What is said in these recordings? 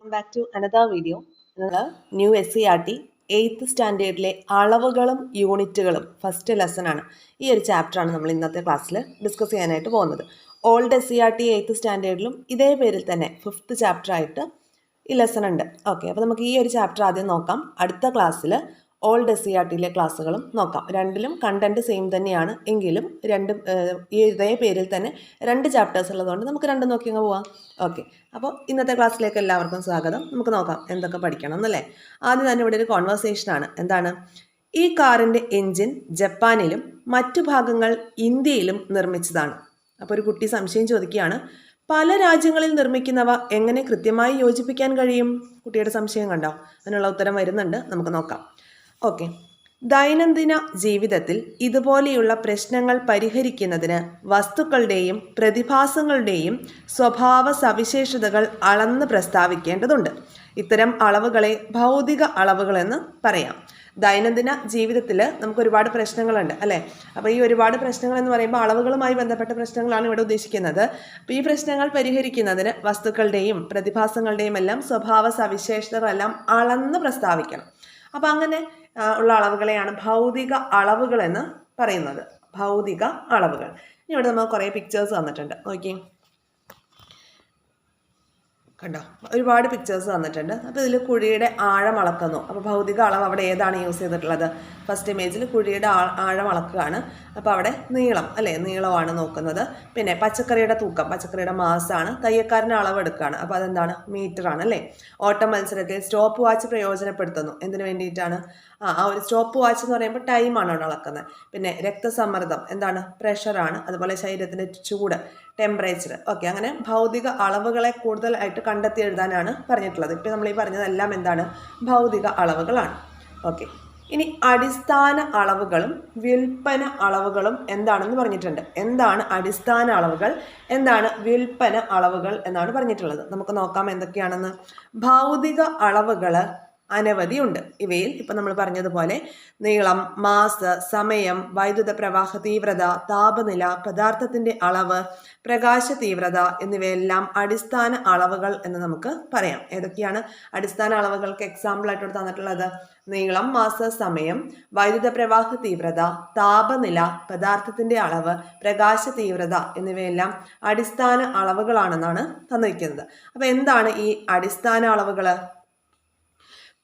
Welcome back to another video new S C R T eight സ്റ്റാൻഡേർഡിലെ അളവുകളും യൂണിറ്റുകളും first lesson ആണ്. ഈ ഒരു ചാപ്റ്ററാണ് നമ്മൾ ഇന്നത്തെ ക്ലാസ്സിൽ ഡിസ്കസ് ചെയ്യാനായിട്ട് പോകുന്നത്. Old S C R T eight സ്റ്റാൻഡേർഡിലും ഇതേ പേരിൽ തന്നെ ഫിഫ്ത്ത് ചാപ്റ്റർ ആയിട്ട് ഈ ലെസൺ ഉണ്ട്. ഓക്കെ അപ്പോൾ നമുക്ക് ഈ ഒരു ചാപ്റ്റർ ആദ്യം നോക്കാം. അടുത്ത ക്ലാസ്സിൽ ഓൾഡ് എസ് സി ആർ ടിയിലെ ക്ലാസ്സുകളും നോക്കാം. രണ്ടിലും കണ്ടന്റ് സെയിം തന്നെയാണ്. എങ്കിലും രണ്ട് ഇതേ പേരിൽ തന്നെ രണ്ട് ചാപ്റ്റേഴ്സ് ഉള്ളതുകൊണ്ട് നമുക്ക് രണ്ടും നോക്കി അങ്ങ് പോവാം. ഓക്കെ അപ്പോൾ ഇന്നത്തെ ക്ലാസ്സിലേക്ക് എല്ലാവർക്കും സ്വാഗതം. നമുക്ക് നോക്കാം എന്തൊക്കെ പഠിക്കണം എന്നല്ലേ? ആദ്യം തന്നെ ഇവിടെ ഒരു കോൺവെർസേഷനാണ് എന്താണ്? ഈ കാറിന്റെ എൻജിൻ ജപ്പാനിലും മറ്റു ഭാഗങ്ങൾ ഇന്ത്യയിലും നിർമ്മിച്ചതാണ്. അപ്പോൾ ഒരു കുട്ടി സംശയം ചോദിക്കുകയാണ് പല രാജ്യങ്ങളിൽ നിർമ്മിക്കുന്നവ എങ്ങനെ കൃത്യമായി യോജിപ്പിക്കാൻ കഴിയും? കുട്ടിയുടെ സംശയം കണ്ടോ? അതിനുള്ള ഉത്തരം വരുന്നുണ്ട്. നമുക്ക് നോക്കാം. ഓക്കെ. ദൈനംദിന ജീവിതത്തിൽ ഇതുപോലെയുള്ള പ്രശ്നങ്ങൾ പരിഹരിക്കുന്നതിന് വസ്തുക്കളുടെയും പ്രതിഭാസങ്ങളുടെയും സ്വഭാവ സവിശേഷതകൾ അളന്ന് പ്രസ്താവിക്കേണ്ടതുണ്ട്. ഇത്തരം അളവുകളെ ഭൗതിക അളവുകളെന്ന് പറയാം. ദൈനംദിന ജീവിതത്തിൽ നമുക്ക് ഒരുപാട് പ്രശ്നങ്ങളുണ്ട് അല്ലേ? അപ്പോൾ ഈ ഒരുപാട് പ്രശ്നങ്ങൾ എന്ന് പറയുമ്പോൾ അളവുകളുമായി ബന്ധപ്പെട്ട പ്രശ്നങ്ങളാണ് ഇവിടെ ഉദ്ദേശിക്കുന്നത്. അപ്പോൾ ഈ പ്രശ്നങ്ങൾ പരിഹരിക്കുന്നതിന് വസ്തുക്കളുടെയും പ്രതിഭാസങ്ങളുടെയും എല്ലാം സ്വഭാവ സവിശേഷതകളെല്ലാം അളന്ന് പ്രസ്താവിക്കണം. അപ്പോൾ അങ്ങനെ ഉള്ള അളവുകളെയാണ് ഭൗതിക അളവുകൾ എന്ന് പറയുന്നത്. ഭൗതിക അളവുകൾ. ഇനി ഇവിടെ നമ്മൾ കുറേ പിക്ചേഴ്സ് തന്നിട്ടുണ്ട് നോക്കി കണ്ടോ? ഒരുപാട് പിക്ചേഴ്സ് തന്നിട്ടുണ്ട് അപ്പോൾ ഇതിൽ കുഴിയുടെ ആഴം അളക്കുന്നു. അപ്പോൾ ഭൗതിക അളവ് അവിടെ ഏതാണ് യൂസ് ചെയ്തിട്ടുള്ളത്? ഫസ്റ്റ് ഇമേജിൽ കുഴിയുടെ ആഴം അളക്കുകയാണ്. അപ്പോൾ അവിടെ നീളം അല്ലേ? നീളമാണ് നോക്കുന്നത്. പിന്നെ പച്ചക്കറിയുടെ തൂക്കം പച്ചക്കറിയുടെ മാസാണ്. തയ്യക്കാരന്റെ അളവ് എടുക്കുകയാണ് അപ്പോൾ അതെന്താണ് മീറ്ററാണ് അല്ലേ? ഓട്ട മത്സരത്തിൽ സ്റ്റോപ്പ് വാച്ച് പ്രയോജനപ്പെടുത്തുന്നു. എന്തിനു വേണ്ടിയിട്ടാണ്? ആ ആ ഒരു സ്റ്റോപ്പ് വാച്ച് എന്ന് പറയുമ്പോൾ ടൈമാണ് അവിടെ അളക്കുന്നത്. പിന്നെ രക്തസമ്മർദ്ദം എന്താണ്? പ്രഷറാണ് അതുപോലെ ശരീരത്തിന്റെ ചൂട് ടെമ്പറേച്ചർ ഓക്കെ അങ്ങനെ ഭൗതിക അളവുകളെ കൂടുതലായിട്ട് കണ്ടെത്തി എഴുതാനാണ് പറഞ്ഞിട്ടുള്ളത്. ഇപ്പോൾ നമ്മൾ ഈ പറഞ്ഞതെല്ലാം എന്താണ്? ഭൗതിക അളവുകളാണ്. ഓക്കെ ഇനി അടിസ്ഥാന അളവുകളും വിൽപ്പന അളവുകളും എന്താണെന്ന് പറഞ്ഞിട്ടുണ്ട്. എന്താണ് അടിസ്ഥാന അളവുകൾ? എന്താണ് വിൽപ്പന അളവുകൾ എന്നാണ് പറഞ്ഞിട്ടുള്ളത്. നമുക്ക് നോക്കാം എന്തൊക്കെയാണെന്ന്. ഭൗതിക അളവുകൾ അനവധിയുണ്ട് ഇവയിൽ ഇപ്പം നമ്മൾ പറഞ്ഞതുപോലെ നീളം മാസ് സമയം വൈദ്യുത പ്രവാഹ തീവ്രത താപനില പദാർത്ഥത്തിന്റെ അളവ് പ്രകാശ തീവ്രത എന്നിവയെല്ലാം അടിസ്ഥാന അളവുകൾ എന്ന് നമുക്ക് പറയാം. ഏതൊക്കെയാണ് അടിസ്ഥാന അളവുകൾക്ക് എക്സാമ്പിൾ ആയിട്ട് തന്നിട്ടുള്ളത്? നീളം മാസ സമയം വൈദ്യുത പ്രവാഹ തീവ്രത താപനില പദാർത്ഥത്തിന്റെ അളവ് പ്രകാശ തീവ്രത എന്നിവയെല്ലാം അടിസ്ഥാന അളവുകളാണെന്നാണ് തന്നിരിക്കുന്നത്. അപ്പോൾ എന്താണ് ഈ അടിസ്ഥാന അളവുകൾ?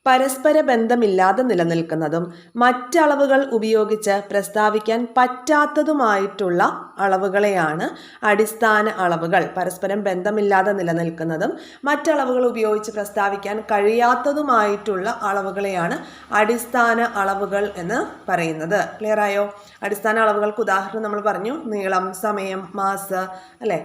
പരസ്പര ബന്ധമില്ലാതെ നിലനിൽക്കുന്നതും മറ്റളവുകൾ ഉപയോഗിച്ച് പ്രസ്താവിക്കാൻ പറ്റാത്തതുമായിട്ടുള്ള അളവുകളെയാണ് അടിസ്ഥാന അളവുകൾ. പരസ്പരം ബന്ധമില്ലാതെ നിലനിൽക്കുന്നതും മറ്റളവുകൾ ഉപയോഗിച്ച് പ്രസ്താവിക്കാൻ കഴിയാത്തതുമായിട്ടുള്ള അളവുകളെയാണ് അടിസ്ഥാന അളവുകൾ എന്ന് പറയുന്നത്. ക്ലിയർ ആയോ? അടിസ്ഥാന അളവുകൾക്ക് ഉദാഹരണം നമ്മൾ പറഞ്ഞു. നീളം സമയം മാസ് അല്ലേ?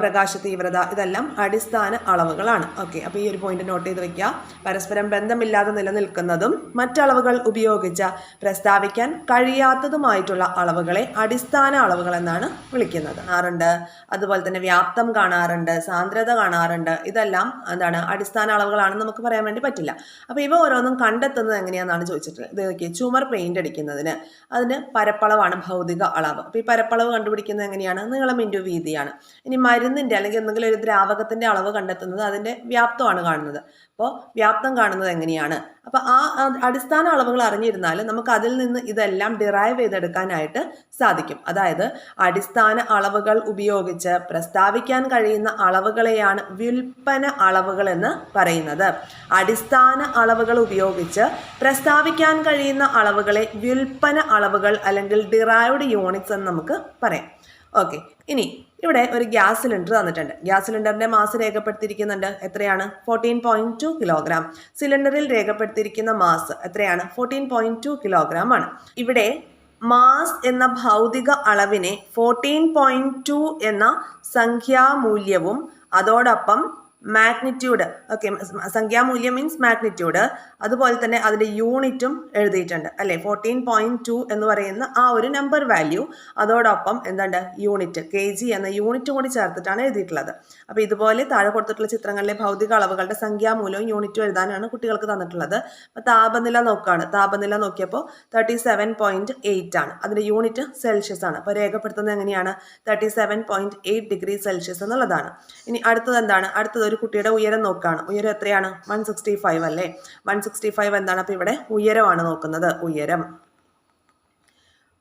പ്രകാശ തീവ്രത ഇതെല്ലാം അടിസ്ഥാന അളവുകളാണ്. ഓക്കെ അപ്പോൾ ഈ ഒരു പോയിന്റ് നോട്ട് ചെയ്ത് വെക്കുക പരസ്പരം ബന്ധമില്ലാതെ നിലനിൽക്കുന്നതും മറ്റളവുകൾ ഉപയോഗിച്ച് പ്രസ്താവിക്കാൻ കഴിയാത്തതുമായിട്ടുള്ള അളവുകളെ അടിസ്ഥാന അളവുകൾ എന്നാണ് വിളിക്കുന്നത്. ആറുണ്ട് അതുപോലെ തന്നെ വ്യാപ്തം കാണാറുണ്ട് സാന്ദ്രത കാണാറുണ്ട്. ഇതെല്ലാം എന്താണ് അടിസ്ഥാന അളവുകളാണെന്ന് നമുക്ക് പറയാൻ വേണ്ടി പറ്റില്ല. അപ്പോൾ ഇവ ഓരോന്നും കണ്ടെത്തുന്നത് എങ്ങനെയാണെന്നാണ് ചോദിച്ചിട്ടുള്ളത്. ഇത് ചുമർ പെയിന്റ് അടിക്കുന്നതിന്. അതിന് പരപ്പളവാണ് ഭൗതിക അളവ്. അപ്പോൾ ഈ പരപ്പളവ് കണ്ടുപിടിക്കുന്നത് എങ്ങനെയാണ്? നീളം ഇന്റു വീതിയാണ്. ഇനി മരുന്നിന്റെ അല്ലെങ്കിൽ എന്തെങ്കിലും ഒരു ദ്രാവകത്തിന്റെ അളവ് കണ്ടെത്തുന്നത് അതിന്റെ വ്യാപ്തമാണ് കാണുന്നത്. അപ്പോൾ വ്യാപ്തം കാണുന്നത് എങ്ങനെയാണ്? അപ്പോൾ ആ ആ അടിസ്ഥാന അളവുകൾ അറിഞ്ഞിരുന്നാൽ നമുക്ക് അതിൽ നിന്ന് ഇതെല്ലാം ഡിറൈവ് ചെയ്തെടുക്കാനായിട്ട് സാധിക്കും. അതായത് അടിസ്ഥാന അളവുകൾ ഉപയോഗിച്ച് പ്രസ്താവിക്കാൻ കഴിയുന്ന അളവുകളെയാണ് വിൽപ്പന അളവുകൾ എന്ന് പറയുന്നത്. അടിസ്ഥാന അളവുകൾ ഉപയോഗിച്ച് പ്രസ്താവിക്കാൻ കഴിയുന്ന അളവുകളെ വിൽപ്പന അളവുകൾ അല്ലെങ്കിൽ ഡിറൈവ്ഡ് യൂണിറ്റ്സ് എന്ന് നമുക്ക് പറയാം. ഓക്കെ ഇനി ഇവിടെ ഒരു ഗ്യാസ് സിലിണ്ടർ തന്നിട്ടുണ്ട്. ഗ്യാസ് സിലിണ്ടറിന്റെ മാസ് രേഖപ്പെടുത്തിയിരിക്കുന്നുണ്ട്. എത്രയാണ്? ഫോർട്ടീൻ പോയിന്റ് ടു കിലോഗ്രാം സിലിണ്ടറിൽ രേഖപ്പെടുത്തിയിരിക്കുന്ന മാസ് എത്രയാണ്? ഫോർട്ടീൻ പോയിന്റ് ടു കിലോഗ്രാം ആണ്. ഇവിടെ മാസ് എന്ന ഭൗതിക അളവിനെ ഫോർട്ടീൻ പോയിന്റ് ടു എന്ന സംഖ്യാമൂല്യവും അതോടൊപ്പം മാഗ്നിറ്റ്യൂഡ് ഓക്കെ സംഖ്യാമൂല്യം മീൻസ് മാഗ്നിറ്റ്യൂഡ് അതുപോലെ തന്നെ അതിന്റെ യൂണിറ്റും എഴുതിയിട്ടുണ്ട്. അല്ലേ? ഫോർട്ടീൻ പോയിന്റ് ടു എന്ന് പറയുന്ന ആ ഒരു നമ്പർ വാല്യൂ അതോടൊപ്പം എന്താണ്? യൂണിറ്റ് കെ ജി എന്ന യൂണിറ്റും കൂടി ചേർത്തിട്ടാണ് എഴുതിയിട്ടുള്ളത്. അപ്പോൾ ഇതുപോലെ താഴെ കൊടുത്തിട്ടുള്ള ചിത്രങ്ങളിലെ ഭൗതിക അളവുകളുടെ സംഖ്യാമൂലവും യൂണിറ്റും എഴുതാനാണ് കുട്ടികൾക്ക് തന്നിട്ടുള്ളത്. അപ്പോൾ താപനില നോക്കുകയാണ് താപനില നോക്കിയപ്പോൾ തേർട്ടി സെവൻ പോയിന്റ് എയ്റ്റ് ആണ്. അതിന്റെ യൂണിറ്റ് സെൽഷ്യസ് ആണ്. അപ്പോൾ രേഖപ്പെടുത്തുന്നത് എങ്ങനെയാണ്? Thirty seven point eight degree Celsius എന്നുള്ളതാണ്. ഇനി അടുത്തത് എന്താണ്? അടുത്തത് ഒരു കുട്ടിയുടെ ഉയരം നോക്കുകയാണ്. ഉയരം എത്രയാണ്? വൺ സിക്സ്റ്റി ഫൈവ് അല്ലേ? വൺ സിക്സ്റ്റി ഫൈവ് എന്താണ്? അപ്പോൾ ഇവിടെ ഉയരമാണ് നോക്കുന്നത്. ഉയരം.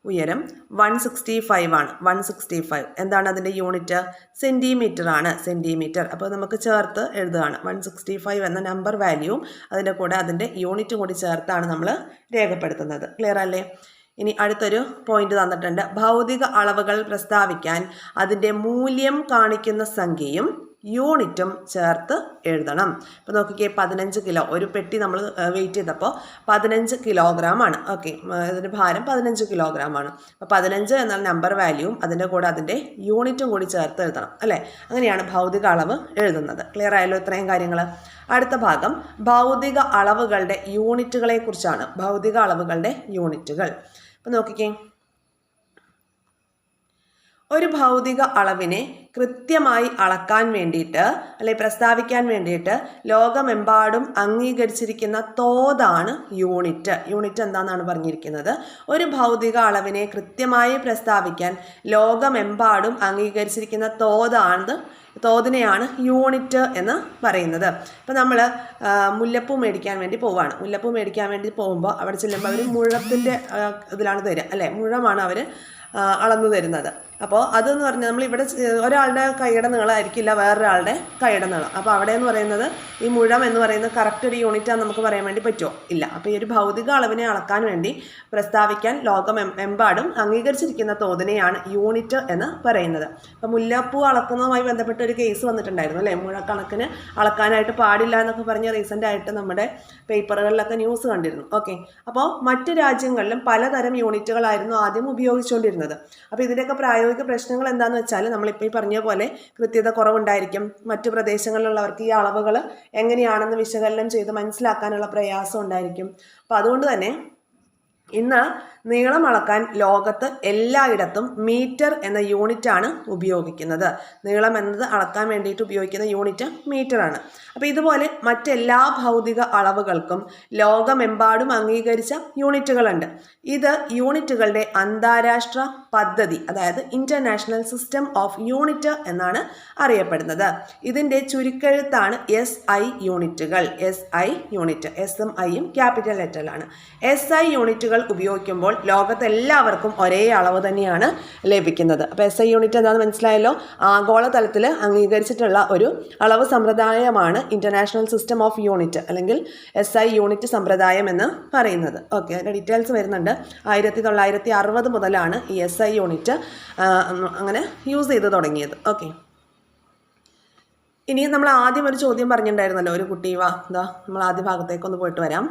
ഉയരം വൺ സിക്സ്റ്റി ഫൈവ് ആണ്. വൺ സിക്സ്റ്റി ഫൈവ് എന്താണ് അതിന്റെ യൂണിറ്റ്? സെന്റിമീറ്റർ ആണ്. സെന്റിമീറ്റർ അപ്പോൾ നമുക്ക് ചേർത്ത് എഴുതുകയാണ്. വൺ സിക്സ്റ്റി ഫൈവ് എന്ന നമ്പർ വാല്യൂവും അതിന്റെ കൂടെ അതിന്റെ യൂണിറ്റും കൂടി ചേർത്താണ് നമ്മൾ രേഖപ്പെടുത്തുന്നത്. ക്ലിയർ അല്ലേ? ഇനി അടുത്തൊരു പോയിന്റ് തന്നിട്ടുണ്ട്. ഭൗതിക അളവുകൾ പ്രസ്താവിക്കാൻ അതിന്റെ മൂല്യം കാണിക്കുന്ന സംഖ്യയും യൂണിറ്റും ചേർത്ത് എഴുതണം. ഇപ്പോൾ നോക്കിക്കേ പതിനഞ്ച് കിലോ ഒരു പെട്ടി നമ്മൾ വെയിറ്റ് ചെയ്തപ്പോൾ പതിനഞ്ച് ആണ് ഓക്കെ അതിന്റെ ഭാരം പതിനഞ്ച് ആണ് അപ്പോൾ പതിനഞ്ച് എന്ന നമ്പർ വാല്യൂവും അതിന്റെ കൂടെ അതിന്റെ യൂണിറ്റും കൂടി ചേർത്ത് എഴുതണം അല്ലേ? അങ്ങനെയാണ് ഭൗതിക അളവ് എഴുതുന്നത്. ക്ലിയർ ആയല്ലോ ഇത്രയും കാര്യങ്ങൾ അടുത്ത ഭാഗം ഭൗതിക അളവുകളുടെ യൂണിറ്റുകളെ കുറിച്ചാണ്. ഭൗതിക അളവുകളുടെ യൂണിറ്റുകൾ. അപ്പോൾ നോക്കിക്കേ ഒരു ഭൗതിക അളവിനെ കൃത്യമായി അളക്കാൻ വേണ്ടിയിട്ട് അല്ലെ പ്രസ്താവിക്കാൻ വേണ്ടിയിട്ട് ലോകമെമ്പാടും അംഗീകരിച്ചിരിക്കുന്ന തോതാണ് യൂണിറ്റ്. യൂണിറ്റ് എന്താണെന്നാണ് പറഞ്ഞിരിക്കുന്നത്? ഒരു ഭൗതിക അളവിനെ കൃത്യമായി പ്രസ്താവിക്കാൻ ലോകമെമ്പാടും അംഗീകരിച്ചിരിക്കുന്ന തോതാണ് തോതിനെയാണ് യൂണിറ്റ് എന്ന് പറയുന്നത്. ഇപ്പം നമ്മൾ മുല്ലപ്പൂ മേടിക്കാൻ വേണ്ടി പോവുകയാണ് മുല്ലപ്പൂ മേടിക്കാൻ വേണ്ടി പോകുമ്പോൾ അവിടെ ചെല്ലുമ്പോൾ അവർ മുഴത്തിന്റെ ഇതിലാണ് തരിക. അല്ലേ? മുഴമാണ് അവർ അളന്നു തരുന്നത്. അപ്പോൾ അതെന്ന് പറഞ്ഞാൽ നമ്മൾ ഇവിടെ ഒരാളുടെ കൈയുടെ നീളമായിരിക്കില്ല വേറൊരാളുടെ കൈയുടെ നീളം. അപ്പോൾ അവിടെ എന്ന് പറയുന്നത് ഈ മുഴം എന്ന് പറയുന്ന കറക്റ്റ് ഒരു യൂണിറ്റാണ് നമുക്ക് പറയാൻ വേണ്ടി പറ്റുമോ ഇല്ല. അപ്പോൾ ഈ ഒരു ഭൗതിക അളവിനെ അളക്കാൻ വേണ്ടി പ്രസ്താവിക്കാൻ ലോകം എമ്പാടും അംഗീകരിച്ചിരിക്കുന്ന തോതിനെയാണ് യൂണിറ്റ് എന്ന് പറയുന്നത്. അപ്പോൾ മുല്ലപ്പൂ അളക്കുന്നതുമായി ബന്ധപ്പെട്ട ഒരു കേസ് വന്നിട്ടുണ്ടായിരുന്നു അല്ലേ? മുഴക്കണക്കിന് അളക്കാനായിട്ട് പാടില്ല എന്നൊക്കെ പറഞ്ഞ് റീസെന്റായിട്ട് നമ്മുടെ പേപ്പറുകളിലൊക്കെ ന്യൂസ് കണ്ടിരുന്നു. ഓക്കെ അപ്പോൾ മറ്റ് രാജ്യങ്ങളിലും പലതരം യൂണിറ്റുകളായിരുന്നു ആദ്യം ഉപയോഗിച്ചുകൊണ്ടിരുന്നത്. അപ്പോൾ ഇതിന്റെയൊക്കെ പ്രായോഗിക പ്രശ്നങ്ങൾ എന്താണെന്ന് വെച്ചാൽ നമ്മളിപ്പോൾ ഈ പറഞ്ഞ പോലെ കൃത്യത കുറവുണ്ടായിരിക്കും. മറ്റു പ്രദേശങ്ങളിലുള്ളവർക്ക് ഈ അളവുകൾ എങ്ങനെയാണെന്ന് വിശകലനം ചെയ്ത് മനസ്സിലാക്കാനുള്ള പ്രയാസം ഉണ്ടായിരിക്കും. അപ്പോൾ അതുകൊണ്ട് തന്നെ ഇന്ന് നീളം അളക്കാൻ ലോകത്ത് എല്ലായിടത്തും മീറ്റർ എന്ന യൂണിറ്റ് ആണ് ഉപയോഗിക്കുന്നത്. നീളം എന്നത് അളക്കാൻ വേണ്ടിയിട്ട് ഉപയോഗിക്കുന്ന യൂണിറ്റ് മീറ്ററാണ്. അപ്പോൾ ഇതുപോലെ മറ്റെല്ലാ ഭൗതിക അളവുകൾക്കും ലോകമെമ്പാടും അംഗീകരിച്ച യൂണിറ്റുകളുണ്ട്. ഇത് യൂണിറ്റുകളുടെ അന്താരാഷ്ട്ര പദ്ധതി അതായത് ഇന്റർനാഷണൽ സിസ്റ്റം ഓഫ് യൂണിറ്റ് എന്നാണ് അറിയപ്പെടുന്നത്. ഇതിന്റെ ചുരുക്കെഴുത്താണ് എസ് ഐ യൂണിറ്റുകൾ. S I unit S M ഐയും ക്യാപിറ്റൽ ലെറ്ററിലാണ്. എസ് ഐ യൂണിറ്റുകൾ ഉപയോഗിക്കുമ്പോൾ ലോകത്ത് എല്ലാവർക്കും ഒരേ അളവ് തന്നെയാണ് ലഭിക്കുന്നത്. അപ്പോൾ എസ് ഐ യൂണിറ്റ് എന്താണെന്ന് മനസ്സിലായല്ലോ? ആഗോളതലത്തിൽ അംഗീകരിച്ചിട്ടുള്ള ഒരു അളവ് സമ്പ്രദായമാണ് ഇന്റർനാഷണൽ സിസ്റ്റം ഓഫ് യൂണിറ്റ് അല്ലെങ്കിൽ എസ് ഐ യൂണിറ്റ് സമ്പ്രദായം എന്ന് പറയുന്നത്. ഓക്കെ അതിന്റെ ഡീറ്റെയിൽസ് വരുന്നുണ്ട്. ആയിരത്തി തൊള്ളായിരത്തി അറുപത് മുതലാണ് ഈ എസ് ഐ യൂണിറ്റ് അങ്ങനെ യൂസ് ചെയ്ത് തുടങ്ങിയത്. ഓക്കെ ഇനി നമ്മൾ ആദ്യം ഒരു ചോദ്യം പറഞ്ഞിട്ടുണ്ടായിരുന്നല്ലോ ഒരു കുട്ടി വാ എന്താ നമ്മൾ ആദ്യ ഭാഗത്തേക്കൊന്ന് പോയിട്ട് വരാം.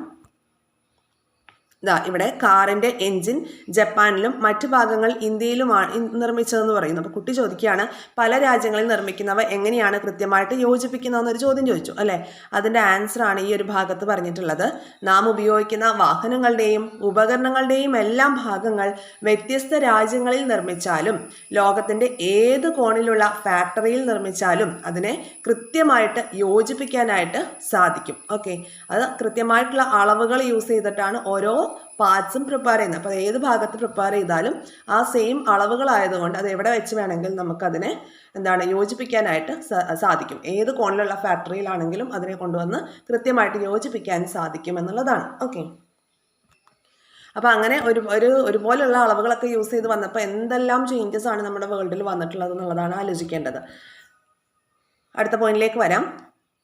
ഇതാ ഇവിടെ കാറിന്റെ എൻജിൻ ജപ്പാനിലും മറ്റു ഭാഗങ്ങൾ ഇന്ത്യയിലുമാണ് നിർമ്മിച്ചതെന്ന് പറയുന്നു. അപ്പോൾ കുട്ടി ചോദിക്കുകയാണ് പല രാജ്യങ്ങളിൽ നിർമ്മിക്കുന്നവ എങ്ങനെയാണ് കൃത്യമായിട്ട് യോജിപ്പിക്കുന്നതെന്നൊരു ചോദ്യം ചോദിച്ചു അല്ലേ? അതിന്റെ ആൻസറാണ് ഈ ഒരു ഭാഗത്ത് പറഞ്ഞിട്ടുള്ളത്. നാം ഉപയോഗിക്കുന്ന വാഹനങ്ങളുടെയും ഉപകരണങ്ങളുടെയും എല്ലാം ഭാഗങ്ങൾ വ്യത്യസ്ത രാജ്യങ്ങളിൽ നിർമ്മിച്ചാലും ലോകത്തിന്റെ ഏത് കോണിലുള്ള ഫാക്ടറിയിൽ നിർമ്മിച്ചാലും അതിനെ കൃത്യമായിട്ട് യോജിപ്പിക്കാനായിട്ട് സാധിക്കും. ഓക്കെ അത് കൃത്യമായിട്ടുള്ള അളവുകൾ യൂസ് ചെയ്തിട്ടാണ് ഓരോ പാർട്സും പ്രിപ്പയർ ചെയ്യുന്നത് അപ്പോൾ ഏത് ഭാഗത്ത് പ്രിപ്പയർ ചെയ്താലും ആ സെയിം അളവുകളായതുകൊണ്ട് അത് എവിടെ വെച്ച് വേണമെങ്കിൽ നമുക്കതിനെ എന്താണ് യോജിപ്പിക്കാനായിട്ട് സാധിക്കും. ഏത് കോണിലുള്ള ഫാക്ടറിയിലാണെങ്കിലും അതിനെ കൊണ്ടുവന്ന് കൃത്യമായിട്ട് യോജിപ്പിക്കാൻ സാധിക്കും എന്നുള്ളതാണ്. ഓക്കെ അപ്പോൾ അങ്ങനെ ഒരു ഒരു ഒരുപോലെയുള്ള അളവുകളൊക്കെ യൂസ് ചെയ്ത് വന്നപ്പോൾ എന്തെല്ലാം ചേഞ്ചസ് ആണ് നമ്മുടെ വേൾഡിൽ വന്നിട്ടുള്ളത് എന്നുള്ളതാണ് ആലോചിക്കേണ്ടത്. അടുത്ത പോയിന്റിലേക്ക് വരാം.